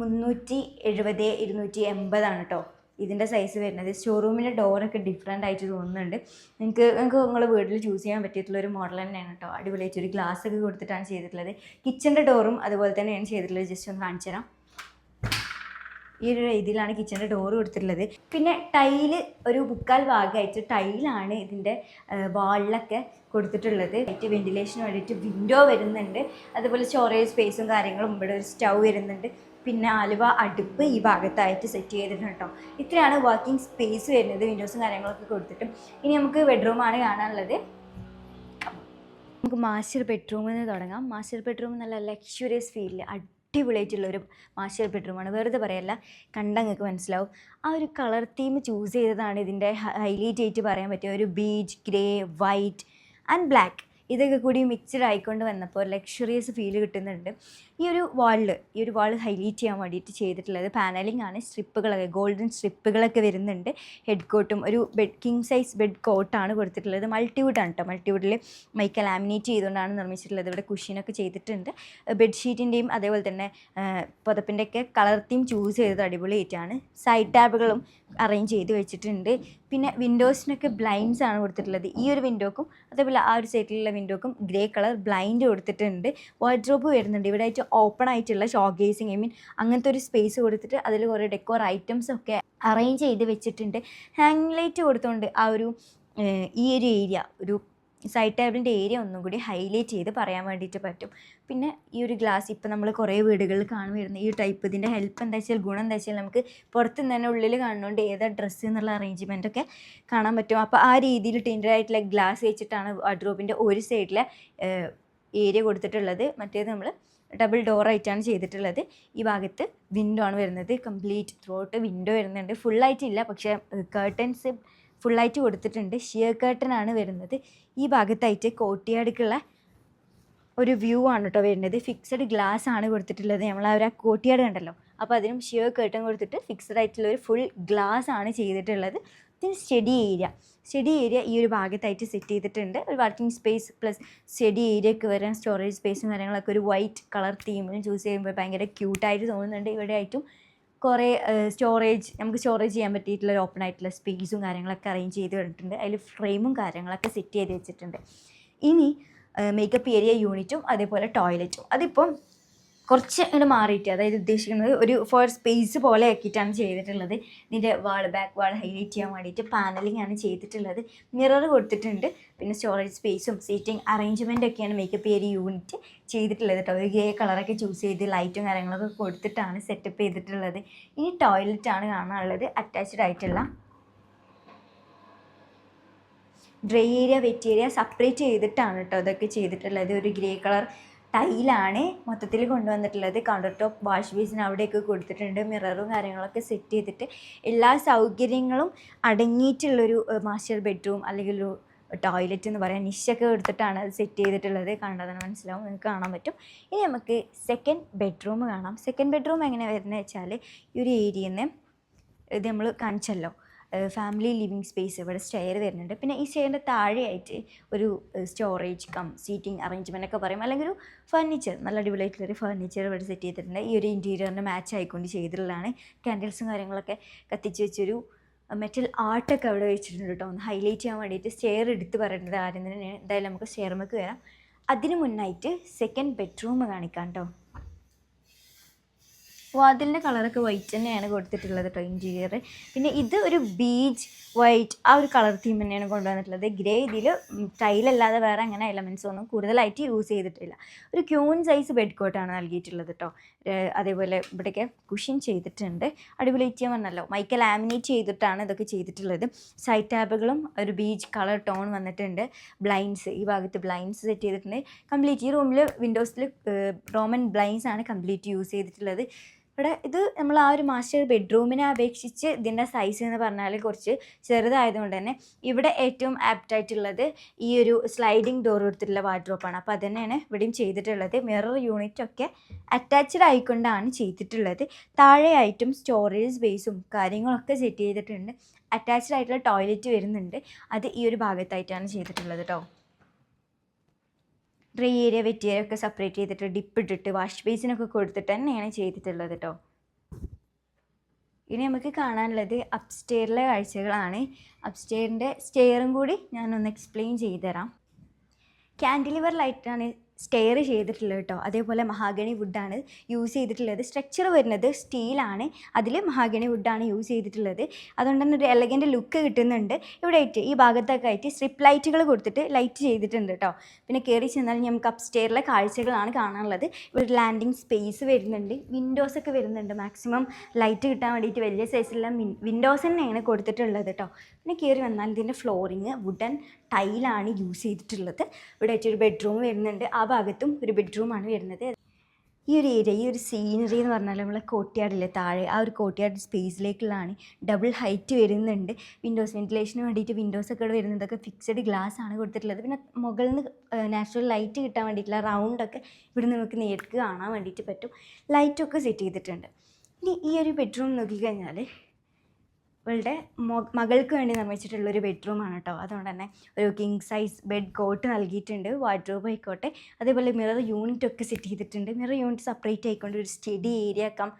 മുന്നൂറ്റി എഴുപത് ഇരുന്നൂറ്റി എൺപതാണ് കേട്ടോ ഇതിന്റെ സൈസ് വരുന്നത്. ഷോറൂമിന്റെ ഡോറൊക്കെ ഡിഫറെന്റ് ആയിട്ട് തോന്നുന്നുണ്ട്. നിങ്ങൾക്ക് നിങ്ങൾക്ക് നിങ്ങളുടെ വീട്ടിൽ ചൂസ് ചെയ്യാൻ പറ്റിയിട്ടുള്ള ഒരു മോഡൽ തന്നെയാണ് കേട്ടോ അടിപൊളിയായിട്ട് ഒരു ഗ്ലാസ് ഒക്കെ കൊടുത്തിട്ടാണ് ചെയ്തിട്ടുള്ളത്. കിച്ചന്റെ ഡോറും അതുപോലെ തന്നെയാണ് ചെയ്തിട്ടുള്ളത്. ജസ്റ്റ് ഒന്ന് കാണിച്ചു തരാം. ഈ ഒരു രീതിയിലാണ് കിച്ചന്റെ ഡോറ് കൊടുത്തിട്ടുള്ളത്. പിന്നെ ടൈൽ ഒരു മുക്കാൽ ഭാഗമായിട്ട് ടൈലാണ് ഇതിന്റെ വാളിലൊക്കെ കൊടുത്തിട്ടുള്ളത്. ആയിട്ട് വെന്റിലേഷന് വേണ്ടിയിട്ട് വിൻഡോ വരുന്നുണ്ട്. അതുപോലെ സ്റ്റോറേജ് സ്പേസും കാര്യങ്ങളും ഇവിടെ ഒരു സ്റ്റൗ വരുന്നുണ്ട്. പിന്നെ ആലുവ അടുപ്പ് ഈ ഭാഗത്തായിട്ട് സെറ്റ് ചെയ്തിട്ടുണ്ട് കേട്ടോ. ഇത്രയാണ് വർക്കിംഗ് സ്പേസ് വരുന്നത് വിൻഡോസും കാര്യങ്ങളൊക്കെ കൊടുത്തിട്ടും. ഇനി നമുക്ക് ബെഡ്റൂമാണ് കാണാനുള്ളത്. നമുക്ക് മാസ്റ്റർ ബെഡ്റൂമിൽ നിന്ന് തുടങ്ങാം. മാസ്റ്റർ ബെഡ്റൂം നല്ല ലക്ഷറിയസ് ഫീലിൽ അടിപൊളിയായിട്ടുള്ള ഒരു മാസ്റ്റർ ബെഡ്റൂമാണ് വെറുതെ പറയല്ല കണ്ടങ്ങൾക്ക് മനസ്സിലാവും. ആ ഒരു കളർ തീം ചൂസ് ചെയ്തതാണ് ഇതിന്റെ ഹൈലൈറ്റ് ആയിട്ട് പറയാൻ പറ്റിയ ഒരു beige grey white and black ഇതൊക്കെ കൂടി മിക്സ്ഡ് ആയിക്കൊണ്ട് വന്നപ്പോൾ ലക്ഷറിയസ് ഫീൽ കിട്ടുന്നുണ്ട്. ഈ ഒരു വാളിൽ ഈ ഒരു വാൾ ഹൈലൈറ്റ് ചെയ്യാൻ വേണ്ടിയിട്ട് ചെയ്തിട്ടുള്ളത് പാനലിംഗ് ആണ്. സ്ട്രിപ്പുകളൊക്കെ ഗോൾഡൻ സ്ട്രിപ്പുകളൊക്കെ വരുന്നുണ്ട്. ഹെഡ് കോട്ടും ഒരു ബെഡ് കിങ് സൈസ് ബെഡ് കോട്ടാണ് കൊടുത്തിട്ടുള്ളത്. മൾട്ടിവുഡ് ആണ് കേട്ടോ മൾട്ടിവുഡിൽ മൈക്ക ലാമിനേറ്റ് ചെയ്തുകൊണ്ടാണ് നിർമ്മിച്ചിട്ടുള്ളത്. ഇവിടെ കുഷീനൊക്കെ ചെയ്തിട്ടുണ്ട്. ബെഡ്ഷീറ്റിന്റെയും അതേപോലെ തന്നെ പുതപ്പിന്റെയൊക്കെ കളർ തീം ചൂസ് ചെയ്തത് അടിപൊളിയായിട്ടാണ് സൈഡ് ടാബുകളും അറേഞ്ച് ചെയ്ത് വെച്ചിട്ടുണ്ട്. പിന്നെ വിൻഡോസിനൊക്കെ ബ്ലൈൻഡ്സ് ആണ് കൊടുത്തിട്ടുള്ളത്. ഈ ഒരു വിൻഡോക്കും അതേപോലെ ആ ഒരു സൈഡിലുള്ള വിൻഡോക്കും ഗ്രേ കളർ ബ്ലൈൻഡ് കൊടുത്തിട്ടുണ്ട്. വാർഡ്രോബ് വരുന്നുണ്ട്. ഇവിടെ ആയിട്ട് ഓപ്പൺ ആയിട്ടുള്ള ഷോഗേസിങ് ഐ മീൻ അങ്ങനത്തെ ഒരു സ്പേസ് കൊടുത്തിട്ട് അതിൽ കുറേ ഡെക്കോർ ഐറ്റംസ് ഒക്കെ അറേഞ്ച് ചെയ്ത് വെച്ചിട്ടുണ്ട്. ഹാങ് ലൈറ്റ് കൊടുത്തുകൊണ്ട് ആ ഒരു ഈ ഒരു ഏരിയ ഒരു സൈഡ് ടേബിളിന്റെ ഏരിയ ഒന്നും കൂടി ഹൈലൈറ്റ് ചെയ്ത് പറയാൻ വേണ്ടിയിട്ട് പറ്റും. പിന്നെ ഈ ഒരു ഗ്ലാസ് ഇപ്പം നമ്മൾ കുറേ വീടുകളിൽ കാണുമായിരുന്നു ഈ ടൈപ്പ് ഇതിന്റെ ഹെൽപ്പ് എന്താ വെച്ചാൽ ഗുണം എന്താ വെച്ചാൽ നമുക്ക് പുറത്ത് തന്നെ ഉള്ളിൽ കാണുന്നതുകൊണ്ട് ഏതാ ഡ്രസ്സ് എന്നുള്ള അറേഞ്ച്മെന്റ് ഒക്കെ കാണാൻ പറ്റും. അപ്പോൾ ആ രീതിയിൽ ടിൻഡർ ആയിട്ടുള്ള ഗ്ലാസ് വെച്ചിട്ടാണ് വാർഡ്രോബിന്റെ ഒരു സൈഡിലെ ഏരിയ കൊടുത്തിട്ടുള്ളത്. മറ്റേത് നമ്മൾ ഡബിൾ ഡോർ ആയിട്ടാണ് ചെയ്തിട്ടുള്ളത്. ഈ ഭാഗത്ത് വിൻഡോ ആണ് വരുന്നത്. കംപ്ലീറ്റ് ത്രോട്ട് വിൻഡോ വരുന്നുണ്ട്. ഫുള്ളായിട്ടില്ല പക്ഷേ കേർട്ടൻസ് ഫുള്ളായിട്ട് കൊടുത്തിട്ടുണ്ട്. ഷിയർ കർട്ടൻ ആണ് വരുന്നത്. ഈ ഭാഗത്തായിട്ട് കോട്ടിയാടുക്കുള്ള ഒരു വ്യൂ ആണ് കേട്ടോ വരുന്നത്. ഫിക്സഡ് ഗ്ലാസ് ആണ് കൊടുത്തിട്ടുള്ളത്. നമ്മൾ ആ ഒരു കോട്ടിയാട് കണ്ടല്ലോ. അപ്പോൾ അതിനും ഷിയർ കർട്ടൻ കൊടുത്തിട്ട് ഫിക്സഡ് ആയിട്ടുള്ള ഒരു ഫുൾ ഗ്ലാസ് ആണ് ചെയ്തിട്ടുള്ളത്. പിന്നെ സ്റ്റഡി ഏരിയ സ്റ്റഡി ഏരിയ ഈ ഒരു ഭാഗത്തായിട്ട് സെറ്റ് ചെയ്തിട്ടുണ്ട്. ഒരു working space plus study area ഒക്കെ വരാൻ സ്റ്റോറേജ് സ്പേസും കാര്യങ്ങളൊക്കെ ഒരു വൈറ്റ് കളർ തീമിൽ ചൂസ് ചെയ്യുമ്പോൾ ഭയങ്കര ക്യൂട്ടായിട്ട് തോന്നുന്നുണ്ട്. ഇവിടെ ആയിട്ടും കുറേ സ്റ്റോറേജ് നമുക്ക് സ്റ്റോറേജ് ചെയ്യാൻ പറ്റിയിട്ടുള്ള ഒരു ഓപ്പൺ ആയിട്ടുള്ള സ്പേസും കാര്യങ്ങളൊക്കെ അറേഞ്ച് ചെയ്ത് വന്നിട്ടുണ്ട്. അതിൽ ഫ്രെയിമും കാര്യങ്ങളൊക്കെ സെറ്റ് ചെയ്ത് വെച്ചിട്ടുണ്ട്. ഇനി മേക്കപ്പ് ഏരിയ യൂണിറ്റും അതേപോലെ ടോയ്ലറ്റും അതിപ്പം കുറച്ച് ഇങ്ങോട്ട് മാറിയിട്ട് അതായത് ഉദ്ദേശിക്കുന്നത് ഒരു ഫോർ സ്പേസ് പോലെ ആക്കിയിട്ടാണ് ചെയ്തിട്ടുള്ളത്. ഇതിന്റെ വാൾ ബാക്ക് വാൾ ഹൈലൈറ്റ് ചെയ്യാൻ വേണ്ടിയിട്ട് പാനലിംഗ് ആണ് ചെയ്തിട്ടുള്ളത്. മിറർ കൊടുത്തിട്ടുണ്ട്. പിന്നെ സ്റ്റോറേജ് സ്പേസും സീറ്റിംഗ് അറേഞ്ച്മെന്റ് ഒക്കെയാണ് മേക്കപ്പ് ഏരിയ യൂണിറ്റ് ചെയ്തിട്ടുള്ളത് കേട്ടോ ഒരു ഗ്രേ കളറൊക്കെ ചൂസ് ചെയ്ത് ലൈറ്റും കാര്യങ്ങളൊക്കെ കൊടുത്തിട്ടാണ് സെറ്റപ്പ് ചെയ്തിട്ടുള്ളത്. ഇനി ടോയ്ലറ്റ് ആണ് കാണാനുള്ളത്. അറ്റാച്ച്ഡ് ആയിട്ടുള്ള dry area wet area separate ചെയ്തിട്ടാണ് കേട്ടോ ഇതൊക്കെ ചെയ്തിട്ടുള്ളത്. ഒരു ഗ്രേ കളർ ടൈലാണ് മൊത്തത്തിൽ കൊണ്ടുവന്നിട്ടുള്ളത്. കൗണ്ടർ ടോപ്പ് വാഷ് ബേസിന് അവിടെയൊക്കെ കൊടുത്തിട്ടുണ്ട്. മിററും കാര്യങ്ങളൊക്കെ സെറ്റ് ചെയ്തിട്ട് എല്ലാ സൗകര്യങ്ങളും അടങ്ങിയിട്ടുള്ളൊരു മാസ്റ്റർ ബെഡ്റൂം അല്ലെങ്കിൽ ഒരു ടോയ്ലറ്റ് എന്ന് പറയാൻ നിശയൊക്കെ എടുത്തിട്ടാണ് അത് സെറ്റ് ചെയ്തിട്ടുള്ളത്. കണ്ടതിന് മനസ്സിലാവും. നിങ്ങൾക്ക് കാണാൻ പറ്റും. ഇനി നമുക്ക് സെക്കൻഡ് ബെഡ്റൂം കാണാം. സെക്കൻഡ് ബെഡ്റൂം എങ്ങനെ വരുന്നത് വെച്ചാൽ ഈ ഒരു ഏരിയയിൽ നിന്ന് ഇത് നമ്മൾ കാണിച്ചല്ലോ. ഫാമിലി ലിവിങ് സ്പേസ് ഇവിടെ സ്റ്റെയർ വരുന്നുണ്ട് പിന്നെ ഈ സ്റ്റെയറിന്റെ താഴെയായിട്ട് ഒരു സ്റ്റോറേജ് കം സീറ്റിംഗ് അറേഞ്ച്മെന്റ് ഒക്കെ പറയും. അല്ലെങ്കിൽ ഒരു ഫർണിച്ചർ നല്ല അടിപൊളിയായിട്ടുള്ളൊരു ഫർണിച്ചർ ഇവിടെ സെറ്റ് ചെയ്തിട്ടുണ്ട്. ഈ ഒരു ഇന്റീരിയറിന് മാച്ച് ആയിക്കൊണ്ട് ചെയ്തിട്ടുള്ളതാണ്. കാൻഡിൽസും കാര്യങ്ങളൊക്കെ കത്തിച്ച് വെച്ചൊരു മെറ്റൽ ആർട്ടൊക്കെ അവിടെ വെച്ചിട്ടുണ്ട് കേട്ടോ. ഒന്ന് ഹൈലൈറ്റ് ചെയ്യാൻ വേണ്ടിയിട്ട് സ്റ്റെയർ എടുത്ത് പറയേണ്ടത് ആരും തന്നെയാണ്. എന്തായാലും നമുക്ക് സ്റ്റെയർമേക്ക് വരാം. അതിന് മുന്നായിട്ട് സെക്കൻഡ് ബെഡ്റൂം കാണിക്കാം കേട്ടോ. വാതിലിന്റെ കളറൊക്കെ വൈറ്റ് തന്നെയാണ് കൊടുത്തിട്ടുള്ളത് കേട്ടോ ഇന്റീരിയർ പിന്നെ ഇത് ഒരു ബീച്ച് വൈറ്റ് ആ ഒരു കളർ തീം തന്നെയാണ് കൊണ്ടുവന്നിട്ടുള്ളത്. ഗ്രേ ഇതിൽ ടൈലല്ലാതെ വേറെ അങ്ങനെ എലമെൻസ് ഒന്നും കൂടുതലായിട്ട് യൂസ് ചെയ്തിട്ടില്ല. ഒരു ക്യൂൺ സൈസ് ബെഡ് കോട്ടാണ് നൽകിയിട്ടുള്ളത് കേട്ടോ അതേപോലെ ഇവിടെയൊക്കെ കുഷൻ ചെയ്തിട്ടുണ്ട്. അടിപൊളി ഞാൻ പറഞ്ഞല്ലോ മൈക്ക ലാമിനേറ്റ് ചെയ്തിട്ടാണ് ഇതൊക്കെ ചെയ്തിട്ടുള്ളത്. സൈഡ് ടാബുകളും ഒരു ബീച്ച് കളർ ടോൺ വന്നിട്ടുണ്ട്. ബ്ലൈൻഡ്സ് ഈ ഭാഗത്ത് ബ്ലൈൻഡ്സ് സെറ്റ് ചെയ്തിട്ടുണ്ട്. കംപ്ലീറ്റ് ഈ റൂമിൽ വിൻഡോസിൽ റോമൻ ബ്ലൈൻഡ്സ് ആണ് കംപ്ലീറ്റ് യൂസ് ചെയ്തിട്ടുള്ളത്. ഇവിടെ ഇത് നമ്മൾ ആ ഒരു മാസ്റ്റർ ബെഡ്റൂമിനെ അപേക്ഷിച്ച് ഇതിന്റെ സൈസ് എന്ന് പറഞ്ഞാൽ കുറച്ച് ചെറുതായതുകൊണ്ട് തന്നെ ഇവിടെ ഏറ്റവും ആപ്റ്റായിട്ടുള്ളത് ഈ ഒരു സ്ലൈഡിങ് ഡോർ കൊടുത്തിട്ടുള്ള വാർഡ്രോപ്പാണ് അപ്പോൾ അത് തന്നെയാണ് ഇവിടെയും ചെയ്തിട്ടുള്ളത്. മിറർ യൂണിറ്റ് ഒക്കെ അറ്റാച്ച്ഡ് ആയിക്കൊണ്ടാണ് ചെയ്തിട്ടുള്ളത്. താഴെയായിട്ടും സ്റ്റോറേജ് സ്പേസും കാര്യങ്ങളൊക്കെ സെറ്റ് ചെയ്തിട്ടുണ്ട്. അറ്റാച്ച്ഡ് ആയിട്ടുള്ള ടോയ്ലറ്റ് വരുന്നുണ്ട്. അത് ഈ ഒരു ഭാഗത്തായിട്ടാണ് ചെയ്തിട്ടുള്ളത് കേട്ടോ ഡ്രൈ ഏരിയ വെറ്റ് ഏരിയ ഒക്കെ സെപ്പറേറ്റ് ചെയ്തിട്ട് ഡിപ്പ് ഇട്ടിട്ട് വാഷ് ബേസിനൊക്കെ കൊടുത്തിട്ട് തന്നെയാണ് ചെയ്തിട്ടുള്ളത് കേട്ടോ ഇനി നമുക്ക് കാണാനുള്ളത് അപ്സ്റ്റെയറിലെ കാഴ്ചകളാണ്. അപ്സ്റ്റെയറിന്റെ സ്റ്റെയറും കൂടി ഞാനൊന്ന് എക്സ്പ്ലെയിൻ ചെയ്തു തരാം ക്യാൻഡിലിവർ ലൈറ്റാണ് സ്റ്റെയർ ചെയ്തിട്ടുള്ളത് കേട്ടോ അതേപോലെ മഹാഗണി വുഡാണ് യൂസ് ചെയ്തിട്ടുള്ളത്. സ്ട്രക്ചർ വരുന്നത് സ്റ്റീലാണ് അതിൽ മഹാഗണി വുഡാണ് യൂസ് ചെയ്തിട്ടുള്ളത്. അതുകൊണ്ട് തന്നെ ഒരു എലഗന്റ് ലുക്ക് കിട്ടുന്നുണ്ട്. ഇവിടെ ആയിട്ട് ഈ ഭാഗത്തൊക്കെ ആയിട്ട് സ്ട്രിപ്പ് ലൈറ്റുകൾ കൊടുത്തിട്ട് ലൈറ്റ് ചെയ്തിട്ടുണ്ട് കേട്ടോ പിന്നെ കയറി ചെന്നാൽ നമുക്ക് അപ്സ്റ്റെയറിലെ കാഴ്ചകളാണ് കാണാനുള്ളത്. ഇവിടെ ലാൻഡിങ് സ്പേസ് വരുന്നുണ്ട്. വിൻഡോസ് ഒക്കെ വരുന്നുണ്ട്. മാക്സിമം ലൈറ്റ് കിട്ടാൻ വേണ്ടിയിട്ട് വലിയ സൈസിലുള്ള വിൻഡോസ് തന്നെയാണ് കൊടുത്തിട്ടുള്ളത് കേട്ടോ പിന്നെ കയറി വന്നാൽ ഇതിന്റെ ഫ്ലോറിങ് വുഡൻ ടൈലാണ് യൂസ് ചെയ്തിട്ടുള്ളത്. ഇവിടെ ഒരു ബെഡ്റൂം വരുന്നുണ്ട്. ആ ഭാഗത്തും ഒരു ബെഡ്റൂമാണ് വരുന്നത്. ഈ ഒരു ഏരിയ ഈ ഒരു സീനറി എന്ന് പറഞ്ഞാൽ നമ്മളെ കോട്ടിയാടില്ലേ താഴെ ആ ഒരു കോട്ടിയാട് സ്പേസിലേക്കുള്ളതാണ് ഡബിൾ ഹൈറ്റ് വരുന്നുണ്ട്. വിൻഡോസ് വെന്റിലേഷന് വേണ്ടിയിട്ട് വിൻഡോസ് ഒക്കെ വരുന്നതൊക്കെ ഫിക്സഡ് ഗ്ലാസ് ആണ് കൊടുത്തിട്ടുള്ളത്. പിന്നെ മുകളിൽ നിന്ന് നാച്ചുറൽ ലൈറ്റ് കിട്ടാൻ വേണ്ടിയിട്ടുള്ള റൗണ്ടൊക്കെ ഇവിടെ നമുക്ക് നേരിട്ട് കാണാൻ വേണ്ടിയിട്ട് പറ്റും. ലൈറ്റൊക്കെ സെറ്റ് ചെയ്തിട്ടുണ്ട്. ഇനി ഈ ഒരു ബെഡ്റൂം നോക്കിക്കഴിഞ്ഞാൽ ഇവളുടെ മകൾക്ക് വേണ്ടി നിർമ്മിച്ചിട്ടുള്ള ഒരു ബെഡ്റൂമാണ് കേട്ടോ അതുകൊണ്ട് തന്നെ ഒരു കിങ് സൈസ് ബെഡ് കോട്ട് നൽകിയിട്ടുണ്ട്. വാർഡ്രോബ് ആയിക്കോട്ടെ. അതേപോലെ മിറർ യൂണിറ്റ് ഒക്കെ സെറ്റ് ചെയ്തിട്ടുണ്ട്. മിറർ യൂണിറ്റ് സെപ്പറേറ്റ് ആയിക്കൊണ്ട് ഒരു study area cum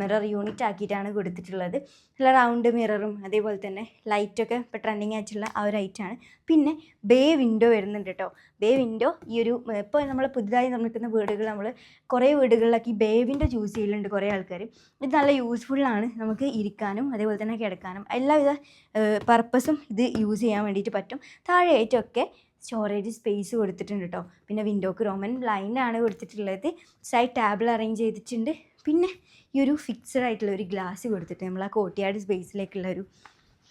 mirror unit ആക്കിയിട്ടാണ് കൊടുത്തിട്ടുള്ളത്. നല്ല റൗണ്ട് മിററും അതേപോലെ തന്നെ ലൈറ്റൊക്കെ ഇപ്പോൾ ട്രെൻഡിങ് ആയിട്ടുള്ള ആ ഒരു ഐറ്റാണ് പിന്നെ ബേ വിൻഡോ വരുന്നുണ്ട് കേട്ടോ ബേ വിൻഡോ ഈ ഒരു ഇപ്പോൾ നമ്മൾ പുതുതായി നിർമ്മിക്കുന്ന വീടുകൾ നമ്മൾ കുറേ വീടുകളിലൊക്കെ ഈ ബേ വിൻഡോ ചൂസ് ചെയ്യലുണ്ട് കുറേ ആൾക്കാർ ഇത് നല്ല യൂസ്ഫുള്ളാണ് നമുക്ക് ഇരിക്കാനും അതേപോലെ തന്നെ കിടക്കാനും. എല്ലാവിധ പർപ്പസും ഇത് യൂസ് ചെയ്യാൻ വേണ്ടിയിട്ട് പറ്റും. താഴെയായിട്ടൊക്കെ സ്റ്റോറേജ് സ്പേസ് കൊടുത്തിട്ടുണ്ട് കേട്ടോ പിന്നെ വിൻഡോക്ക് റോമൻ ലൈനാണ് കൊടുത്തിട്ടുള്ളത്. സൈഡ് ടേബിൾ അറേഞ്ച് ചെയ്തിട്ടുണ്ട്. പിന്നെ ഈ ഒരു ഫിക്സഡ് ആയിട്ടുള്ള ഒരു ഗ്ലാസ് കൊടുത്തിട്ട് നമ്മൾ ആ കോട്ടിയാട് സ്പേസിലേക്കുള്ള ഒരു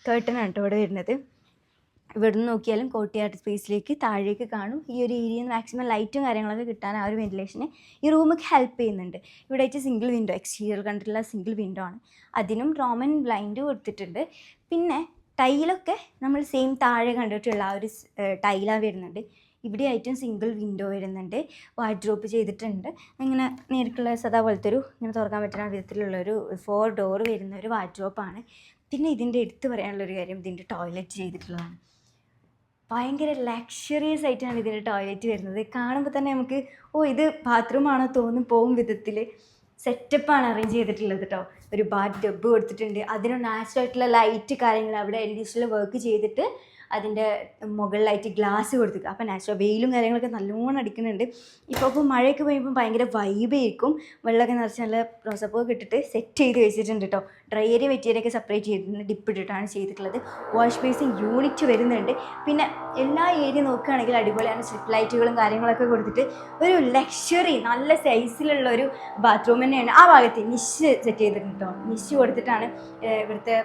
കേട്ടനാണ് കേട്ടോ ഇവിടെ വരുന്നത്. ഇവിടെ നിന്ന് നോക്കിയാലും കോട്ടിയാട് സ്പേസിലേക്ക് താഴേക്ക് കാണും. ഈ ഒരു ഏരിയയിൽ മാക്സിമം ലൈറ്റും കാര്യങ്ങളൊക്കെ കിട്ടാൻ ആ ഒരു വെന്റിലേഷനെ ഈ റൂമൊക്കെ ഹെൽപ്പ് ചെയ്യുന്നുണ്ട്. ഇവിടെ വെച്ച് സിംഗിൾ വിൻഡോ എക്സ്റ്റീരിയർ കണ്ടിട്ടുള്ള സിംഗിൾ വിൻഡോ ആണ്. അതിനും റോമൻ ബ്ലൈൻഡ് കൊടുത്തിട്ടുണ്ട്. പിന്നെ ടൈലൊക്കെ നമ്മൾ സെയിം താഴെ കണ്ടിട്ടുള്ള ആ ഒരു ടൈലാണ് വരുന്നുണ്ട്. ഇവിടെ ആയിട്ടും സിംഗിൾ വിൻഡോ വരുന്നുണ്ട്. വാർഡ്രോപ്പ് ചെയ്തിട്ടുണ്ട്. ഇങ്ങനെ നേരിട്ടുള്ള സദാ പോലത്തെ ഒരു ഇങ്ങനെ തുറക്കാൻ പറ്റുന്ന വിധത്തിലുള്ള ഒരു ഫോർ ഡോർ വരുന്ന ഒരു വാർഡ്രോപ്പാണ് പിന്നെ ഇതിന്റെ എടുത്തു പറയാനുള്ളൊരു കാര്യം ഇതിന്റെ ടോയ്ലറ്റ് ചെയ്തിട്ടുള്ളതാണ്. ഭയങ്കര ലക്ഷറിയസ് ആയിട്ടാണ് ഇതിന്റെ ടോയ്ലറ്റ് വരുന്നത്. കാണുമ്പോൾ തന്നെ നമുക്ക് ഓ ഇത് ബാത്റൂമാണോ തോന്നും പോകും വിധത്തിൽ സെറ്റപ്പാണ് അറേഞ്ച് ചെയ്തിട്ടുള്ളത് കേട്ടോ ഒരു ബാത്ത് ഡബ്ബ് കൊടുത്തിട്ടുണ്ട്. അതിന് നാച്ചുറൽ ആയിട്ടുള്ള ലൈറ്റ് കാര്യങ്ങൾ അവിടെ എഡിഷണൽ വർക്ക് ചെയ്തിട്ട് അതിന്റെ മുകളിലായിട്ട് ഗ്ലാസ് കൊടുത്തിട്ട്. അപ്പോൾ നാച്ചുറൽ വെയിലും കാര്യങ്ങളൊക്കെ നല്ലോണം അടിക്കുന്നുണ്ട്. ഇപ്പോൾ ഇപ്പോൾ മഴയൊക്കെ പെയ്യുമ്പോൾ ഭയങ്കര വൈബായിരിക്കും വെള്ളമൊക്കെ നിറച്ച് നല്ല റോസപ്പൂവൊക്കെ ഇട്ടിട്ട് സെറ്റ് ചെയ്ത് വെച്ചിട്ടുണ്ട് കേട്ടോ ഡ്രൈ ഏരിയ സെപ്പറേറ്റ് ചെയ്തിട്ടുണ്ട്. ഡിപ്പ് ഇട്ടിട്ടാണ് ചെയ്തിട്ടുള്ളത്. വാഷ് ബേസിൻ യൂണിറ്റ് വരുന്നുണ്ട്. പിന്നെ എല്ലാ ഏരിയ നോക്കുകയാണെങ്കിൽ അടിപൊളിയാണ്. സ്ട്രിപ്പ് ലൈറ്റുകളും കാര്യങ്ങളൊക്കെ കൊടുത്തിട്ട് ഒരു ലക്ഷറി നല്ല സൈസിലുള്ള ഒരു ബാത്റൂം തന്നെയാണ്. ആ ഭാഗത്ത് നിശ് സെറ്റ് ചെയ്തിട്ടുണ്ട് കേട്ടോ നിശ് കൊടുത്തിട്ടാണ് ഇവിടുത്തെ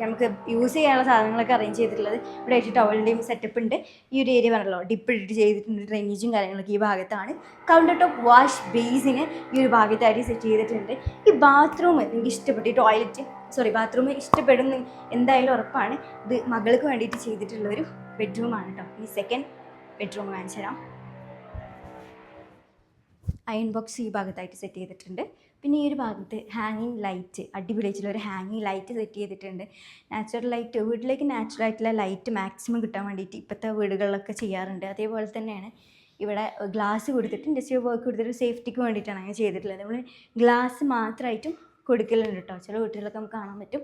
നമുക്ക് യൂസ് ചെയ്യാനുള്ള സാധനങ്ങളൊക്കെ അറേഞ്ച് ചെയ്തിട്ടുള്ളത് ഇവിടെ ആയിട്ട് ടവലിന്റെയും സെറ്റപ്പ് ഉണ്ട്. ഈ ഒരു ഏരിയ പറഞ്ഞല്ലോ ഡിപ്പ് ഇട്ടിട്ട് ചെയ്തിട്ടുണ്ട് ഡ്രെയിനേജും കാര്യങ്ങളൊക്കെ ഈ ഭാഗത്താണ്. കൗണ്ടർ ടോപ്പ് വാഷ് ബേസിന് ഈ ഒരു ഭാഗത്തായിട്ട് സെറ്റ് ചെയ്തിട്ടുണ്ട്. ഈ ബാത്റൂം നിങ്ങൾക്ക് ഇഷ്ടപ്പെട്ടു ടോയ്ലറ്റ് സോറി ബാത്റൂം ഇഷ്ടപ്പെടുന്ന എന്തായാലും ഉറപ്പാണ്. ഇത് മകൾക്ക് വേണ്ടിയിട്ട് ചെയ്തിട്ടുള്ള ഒരു ബെഡ്റൂമാണ് കേട്ടോ ഈ സെക്കൻഡ് ബെഡ്റൂം കാണിച്ചു തരാം. അയൺ ബോക്സ് ഈ ഭാഗത്തായിട്ട് സെറ്റ് ചെയ്തിട്ടുണ്ട്. പിന്നെ ഈ ഒരു ഭാഗത്ത് ഹാങ്ങിങ് ലൈറ്റ് അടിപൊളിയായിട്ടുള്ള ഒരു ഹാങ്ങിങ് ലൈറ്റ് സെറ്റ് ചെയ്തിട്ടുണ്ട്. നാച്ചുറൽ ലൈറ്റ് വീട്ടിലേക്ക് നാച്ചുറൽ ആയിട്ടുള്ള ലൈറ്റ് മാക്സിമം കിട്ടാൻ വേണ്ടിയിട്ട് ഇപ്പോഴത്തെ വീടുകളിലൊക്കെ ചെയ്യാറുണ്ട്. അതേപോലെ തന്നെയാണ് ഇവിടെ ഗ്ലാസ് കൊടുത്തിട്ട് ഇൻഡസ്ട്രിയൽ വർക്ക് കൊടുത്തിട്ട് സേഫ്റ്റിക്ക് വേണ്ടിയിട്ടാണ് അങ്ങനെ ചെയ്തിട്ടുള്ളത്. നമ്മൾ ഗ്ലാസ് മാത്രമായിട്ടും കൊടുക്കലുണ്ട് കേട്ടോ. ചില വീട്ടുകളിലൊക്കെ നമുക്ക് കാണാൻ പറ്റും.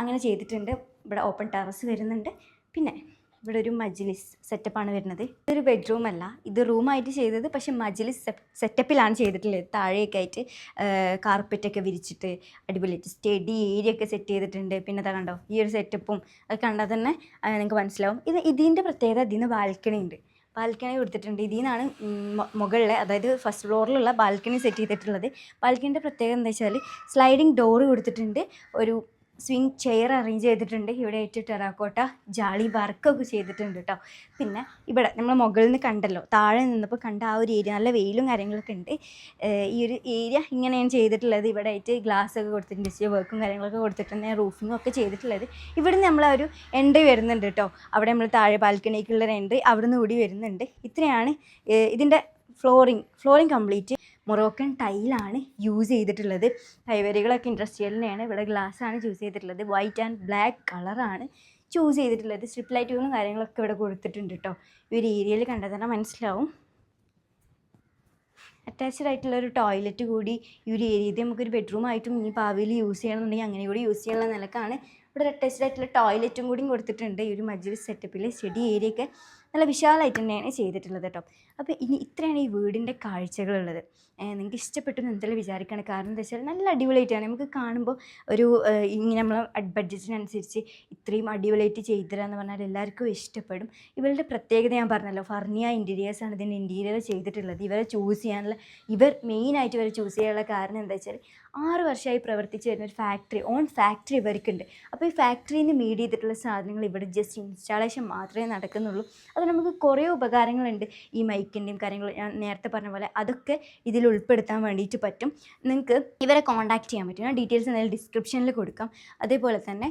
അങ്ങനെ ചെയ്തിട്ടുണ്ട്. ഇവിടെ ഓപ്പൺ ടെറസ് വരുന്നുണ്ട്. പിന്നെ ഇവിടെ ഒരു മജ്ലിസ് സെറ്റപ്പാണ് വരുന്നത്. ഇതൊരു ബെഡ്റൂം അല്ല. ഇത് റൂമായിട്ട് ചെയ്തത് പക്ഷെ മജ്ലിസ് സെറ്റപ്പിലാണ് ചെയ്തിട്ടുള്ളത്. താഴെയൊക്കെ ആയിട്ട് കാർപ്പറ്റൊക്കെ വിരിച്ചിട്ട് അടിപൊളിയായിട്ട് സ്റ്റഡി ഏരിയ ഒക്കെ സെറ്റ് ചെയ്തിട്ടുണ്ട്. പിന്നെ അതാ കണ്ടോ? ഈ ഒരു സെറ്റപ്പും അത് കണ്ടാൽ തന്നെ നിങ്ങൾക്ക് മനസ്സിലാവും. ഇത് ഇതിന്റെ പ്രത്യേകത ഇതിന് ബാൽക്കണി ഉണ്ട്. ബാൽക്കണി കൊടുത്തിട്ടുണ്ട്. ഇതിൽ നിന്നാണ് മുകളിലെ അതായത് ഫസ്റ്റ് ഫ്ലോറിലുള്ള ബാൽക്കണി സെറ്റ് ചെയ്തിട്ടുള്ളത്. ബാൽക്കണിന്റെ പ്രത്യേകത എന്താ വെച്ചാൽ സ്ലൈഡിങ് ഡോറ് കൊടുത്തിട്ടുണ്ട്. ഒരു സ്വിങ് ചെയർ അറേഞ്ച് ചെയ്തിട്ടുണ്ട്. ഇവിടെ ആയിട്ട് ടെറാക്കോട്ട ജാളി വർക്കൊക്കെ ചെയ്തിട്ടുണ്ട് കേട്ടോ പിന്നെ ഇവിടെ നമ്മൾ മുകളിൽ നിന്ന് കണ്ടല്ലോ താഴെ നിന്നപ്പോൾ കണ്ട ആ ഒരു ഏരിയ നല്ല വെയിലും കാര്യങ്ങളൊക്കെ ഉണ്ട്. ഈ ഒരു ഏരിയ ഇങ്ങനെയാണ് ചെയ്തിട്ടുള്ളത്. ഇവിടെ ആയിട്ട് ഗ്ലാസ് ഒക്കെ കൊടുത്തിട്ടുണ്ട് ചെറിയ വർക്കും കാര്യങ്ങളൊക്കെ കൊടുത്തിട്ടുണ്ട് റൂഫിങ്ങും ഒക്കെ ചെയ്തിട്ടുള്ളത്. ഇവിടെ നിന്ന് നമ്മൾ ഒരു എൻട്രി വരുന്നുണ്ട് കേട്ടോ അവിടെ നമ്മൾ താഴെ ബാൽക്കണിക്കുള്ള ഒരു എൻട്രി അവിടെ നിന്ന് കൂടി വരുന്നുണ്ട്. ഇത്രയാണ് ഇതിന്റെ ഫ്ലോറിങ് ഫ്ലോറിങ് കംപ്ലീറ്റ് മൊറോക്കൻ ടൈലാണ് യൂസ് ചെയ്തിട്ടുള്ളത്. കൈവരികളൊക്കെ ഇൻഡസ്ട്രിയലിനെയാണ് ഇവിടെ ഗ്ലാസ് ആണ് ചൂസ് ചെയ്തിട്ടുള്ളത്. വൈറ്റ് ആൻഡ് ബ്ലാക്ക് കളറാണ് ചൂസ് ചെയ്തിട്ടുള്ളത്. സ്ട്രിപ്പ് ലൈറ്റുകളും കാര്യങ്ങളൊക്കെ ഇവിടെ കൊടുത്തിട്ടുണ്ട് കേട്ടോ ഈ ഒരു ഏരിയയിൽ കണ്ടാൽ തന്നെ മനസ്സിലാവും. അറ്റാച്ച്ഡ് ആയിട്ടുള്ള ഒരു ടോയ്ലറ്റ് കൂടി ഈ ഒരു ഏരിയയിൽ നമുക്കൊരു ബെഡ്റൂം ആയിട്ടും ഈ ഭാവിയിൽ യൂസ് ചെയ്യണമെന്നുണ്ടെങ്കിൽ അങ്ങനെ കൂടി യൂസ് ചെയ്യാനുള്ള നിലക്കാണ്. ഇവിടെ അറ്റാച്ച്ഡ് ആയിട്ടുള്ള ടോയ്ലറ്റും കൂടിയും കൊടുത്തിട്ടുണ്ട്. ഈ ഒരു മജ്ജിൽ സെറ്റപ്പിൽ സ്റ്റഡി ഏരിയ ഒക്കെ നല്ല വിശാലമായിട്ട് തന്നെയാണ് ചെയ്തിട്ടുള്ളത് കേട്ടോ അപ്പോൾ ഇനി ഇത്രയാണ് ഈ വീടിന്റെ കാഴ്ചകളുള്ളത്. നിങ്ങൾക്ക് ഇഷ്ടപ്പെട്ടു എന്ന് എന്തായാലും വിചാരിക്കുകയാണ് കാരണം എന്താ വെച്ചാൽ നല്ല അടിപൊളിയായിട്ടാണ്. നമുക്ക് കാണുമ്പോൾ ഒരു ഇങ്ങനെ നമ്മൾ ബഡ്ജറ്റിനനുസരിച്ച് ഇത്രയും അടിപൊളിയായിട്ട് ചെയ്തതരാന്ന് പറഞ്ഞാൽ എല്ലാവർക്കും ഇഷ്ടപ്പെടും. ഇവരുടെ പ്രത്യേകത ഞാൻ പറഞ്ഞല്ലോ ഫർണിയ ഇന്റീരിയേഴ്സാണ് ഇതിന്റെ ഇന്റീരിയർ ചെയ്തിട്ടുള്ളത്. ഇവരെ ചൂസ് ചെയ്യാനുള്ള ഇവർ മെയിനായിട്ട് ഇവരെ ചൂസ് ചെയ്യാനുള്ള കാരണം എന്താ വെച്ചാൽ ആറ് വർഷമായി പ്രവർത്തിച്ച് വരുന്ന ഒരു ഫാക്ടറി ഓൺ ഫാക്ടറി ഇവർക്കുണ്ട്. അപ്പോൾ ഈ ഫാക്ടറിയിൽ നിന്ന് മീഡ് ചെയ്തിട്ടുള്ള സാധനങ്ങൾ ഇവിടെ ജസ്റ്റ് ഇൻസ്റ്റാളേഷൻ മാത്രമേ നടക്കുന്നുള്ളൂ. അത് നമുക്ക് കുറേ ഉപകാരങ്ങളുണ്ട്. ഈ മൈക്കിന്റെയും കാര്യങ്ങൾ ഞാൻ നേരത്തെ പറഞ്ഞ പോലെ അതൊക്കെ ഇതിൽ ഉൾപ്പെടുത്താൻ വേണ്ടിയിട്ട് പറ്റും. നിങ്ങൾക്ക് ഇവരെ കോൺടാക്ട് ചെയ്യാൻ പറ്റും. ഡീറ്റെയിൽസ് എന്തായാലും ഡിസ്ക്രിപ്ഷനിൽ കൊടുക്കാം. അതേപോലെ തന്നെ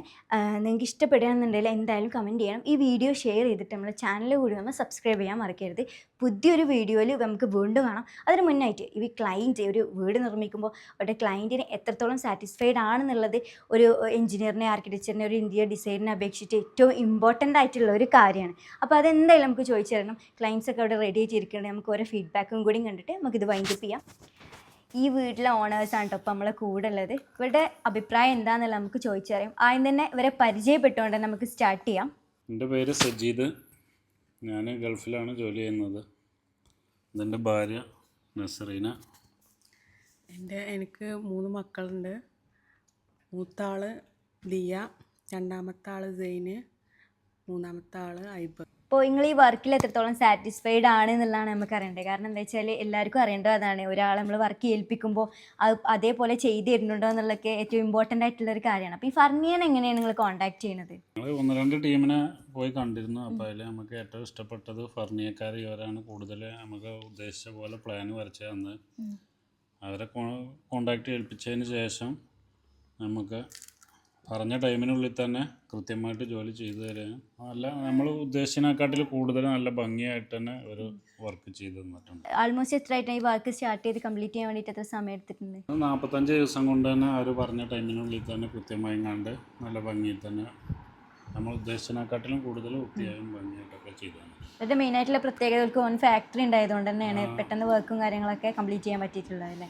നിങ്ങൾക്ക് ഇഷ്ടപ്പെടുകയാണെന്നുണ്ടെങ്കിൽ എന്തായാലും കമന്റ് ചെയ്യണം. ഈ വീഡിയോ ഷെയർ ചെയ്തിട്ട് നമ്മുടെ ചാനൽ കൂടി ഒന്ന് സബ്സ്ക്രൈബ് ചെയ്യാൻ മറക്കരുത്. പുതിയൊരു വീഡിയോയിൽ നമുക്ക് വീണ്ടും കാണാം. അതിന് മുന്നായിട്ട് ഈ ക്ലയന്റ് ഒരു വീട് നിർമ്മിക്കുമ്പോൾ അവരുടെ ക്ലയന്റിന് എത്രത്തോളം സാറ്റിസ്ഫൈഡ് ആണെന്നുള്ളത് ഒരു എഞ്ചിനീയറിനെ ആർക്കിടെക്ചറിനെ ഒരു ഇന്ത്യ ഡിസൈനിനെ അപേക്ഷിച്ച് ഏറ്റവും ഇമ്പോർട്ടന്റ് ആയിട്ടുള്ള ഒരു കാര്യമാണ്. അപ്പോൾ അതെന്തായാലും നമുക്ക് ചോദിച്ചു തരണം. ക്ലയൻസ് ഒക്കെ അവിടെ റെഡി ആയിട്ടിരിക്കണം നമുക്ക് ഓരോ ഫീഡ്ബാക്കും കൂടി കണ്ടിട്ട് നമുക്കിത് വൈൻഡപ്പ് ചെയ്യാം. ഈ വീട്ടിലെ ഓണേഴ്സാണ് കേട്ടോ ഇപ്പം നമ്മളെ കൂടെ ഉള്ളത്. ഇവരുടെ അഭിപ്രായം എന്താണെന്നുള്ളത് നമുക്ക് ചോദിച്ചറിയാം ആദ്യം തന്നെ ഇവരെ പരിചയപ്പെട്ടുകൊണ്ട് നമുക്ക് സ്റ്റാർട്ട് ചെയ്യാം. എന്റെ പേര് സജീദ്. ഞാൻ ഗൾഫിലാണ് ജോലി ചെയ്യുന്നത്. ഇതെന്റെ ഭാര്യ നസറീന. എന്റെ എനിക്ക് മൂന്ന് മക്കളുണ്ട്. മൂത്ത ആൾ ദിയ രണ്ടാമത്തെ ആൾ സെയിന് മൂന്നാമത്തെ ആൾ ഐബ് അപ്പോൾ നിങ്ങൾ ഈ വർക്കിൽ എത്രത്തോളം സാറ്റിസ്ഫൈഡ് ആണ് എന്നുള്ളതാണ് നമുക്ക് അറിയേണ്ടത്. കാരണം എന്താ വെച്ചാൽ എല്ലാവർക്കും അറിയേണ്ടത് അതാണ്. ഒരാളെ നമ്മൾ വർക്ക് ഏൽപ്പിക്കുമ്പോൾ അത് അതേപോലെ ചെയ്ത് തരുന്നുണ്ടോ എന്നുള്ളതൊക്കെ ഏറ്റവും ഇമ്പോർട്ടന്റ് ആയിട്ടുള്ള ഒരു കാര്യമാണ്. അപ്പോൾ ഈ ഫർണിയൻ എങ്ങനെയാണ് നിങ്ങൾ കോൺടാക്ട് ചെയ്യുന്നത്? ഞങ്ങൾ ഒന്ന് രണ്ട് ടീമിനെ പോയി കണ്ടിരുന്നു. അപ്പോൾ അതിൽ നമുക്ക് ഏറ്റവും ഇഷ്ടപ്പെട്ടത് ഫർണിയക്കാർ ഇവരാണ് കൂടുതൽ നമുക്ക് ഉദ്ദേശിച്ച പോലെ പ്ലാൻ വരച്ച് തന്ന് അവരെ കോണ്ടാക്ട് ഏൽപ്പിച്ചതിന് ശേഷം നമുക്ക് പറഞ്ഞ ടൈമിനുള്ളിൽ തന്നെ കൃത്യമായിട്ട് ജോലി ചെയ്തു തരാൻ നല്ല നമ്മൾ ഉദ്ദേശിച്ചതിനെക്കാട്ടിൽ കൂടുതൽ നല്ല ഭംഗിയായിട്ട് തന്നെ ഒരു വർക്ക് ചെയ്ത് തന്നിട്ടുണ്ട്. ആൾമോസ്റ്റ് എത്ര ആയിട്ടാണ് ഈ വർക്ക് സ്റ്റാർട്ട് ചെയ്ത് കംപ്ലീറ്റ് ചെയ്യാൻ വേണ്ടിയിട്ട് എത്ര സമയം എടുത്തിട്ടുണ്ട്? നാൽപ്പത്തഞ്ച് ദിവസം കൊണ്ട് തന്നെ അവർ പറഞ്ഞ ടൈമിനുള്ളിൽ തന്നെ കൃത്യമായി കണ്ട് നല്ല ഭംഗിയിൽ തന്നെ നമ്മൾ ഉദ്ദേശിച്ചതിനെക്കാട്ടിലും കൂടുതൽ വൃത്തിയായും ഭംഗിയായിട്ടൊക്കെ ചെയ്തു തന്നെ. ഇവരുടെ മെയിൻ ആയിട്ടുള്ള പ്രത്യേകതകൾക്ക് ഓൺ ഫാക്ടറി ഉണ്ടായതുകൊണ്ട് തന്നെയാണ് പെട്ടെന്ന് വർക്കും കാര്യങ്ങളൊക്കെ കംപ്ലീറ്റ് ചെയ്യാൻ പറ്റിയിട്ടുള്ളത് അല്ലേ.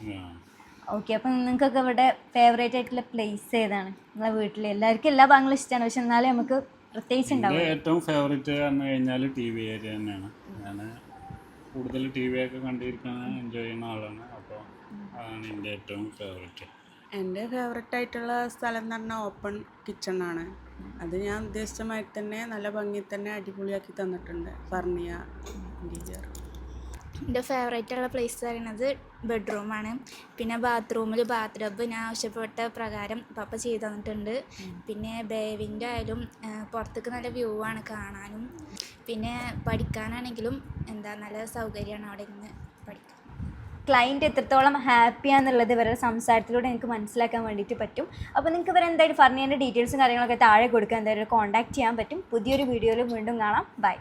ഓക്കെ അപ്പം നിങ്ങൾക്കൊക്കെ ഇവിടെ ഫേവറേറ്റ് ആയിട്ടുള്ള പ്ലേസ് ഏതാണ്? നിങ്ങളെ വീട്ടിൽ എല്ലാവർക്കും എല്ലാ ഭാഗങ്ങളും ഇഷ്ടമാണ് പക്ഷെ എന്നാലും നമുക്ക് പ്രത്യേകിച്ച് ഉണ്ടാവും എന്റെ ഏറ്റവും ഫേവറേറ്റ് പറഞ്ഞു കഴിഞ്ഞാൽ ടി വി ഏരിയ തന്നെയാണ്. ഞാൻ കൂടുതൽ ടി വി ഒക്കെ കണ്ടിരിക്കാൻ എൻജോയ് ചെയ്യുന്ന ആളാണ്. അപ്പോൾ അതാണ് എന്റെ ഏറ്റവും ഫേവറേറ്റ് എന്റെ ഫേവററ്റ് ആയിട്ടുള്ള സ്ഥലം എന്ന് പറഞ്ഞാൽ ഓപ്പൺ കിച്ചണാണ് അത് ഞാൻ ഉദ്ദേശിച്ച മാതിരി തന്നെ നല്ല ഭംഗി തന്നെ അടിപൊളിയാക്കി തന്നിട്ടുണ്ട്. ഫർണിയ ഇന്റീരിയർ എന്റെ ഫേവറേറ്റ് ഉള്ള പ്ലേസ് പറയുന്നത് ബെഡ്റൂമാണ് പിന്നെ ബാത്റൂമിൽ ബാത്ത് ഞാൻ ആവശ്യപ്പെട്ട പ്രകാരം പപ്പ ചെയ്തു തന്നിട്ടുണ്ട്. പിന്നെ ബേവിന്റെ ആയാലും പുറത്തേക്ക് നല്ല വ്യൂ ആണ് കാണാനും. പിന്നെ പഠിക്കാനാണെങ്കിലും എന്താ നല്ല സൗകര്യമാണ് അവിടെ ഇന്ന് പഠിക്കാൻ. ക്ലയന്റ് എത്രത്തോളം ഹാപ്പിയാന്നുള്ളത് ഇവരുടെ സംസാരത്തിലൂടെ എനിക്ക് മനസ്സിലാക്കാൻ വേണ്ടിയിട്ട് പറ്റും. അപ്പോൾ നിങ്ങൾക്ക് ഇവരെ എന്തായാലും ഫർണിയറിന്റെ ഡീറ്റെയിൽസും കാര്യങ്ങളൊക്കെ താഴെ കൊടുക്കാൻ എന്തായാലും കോൺടാക്ട് ചെയ്യാൻ പറ്റും. പുതിയൊരു വീഡിയോയിൽ വീണ്ടും കാണാം. ബൈ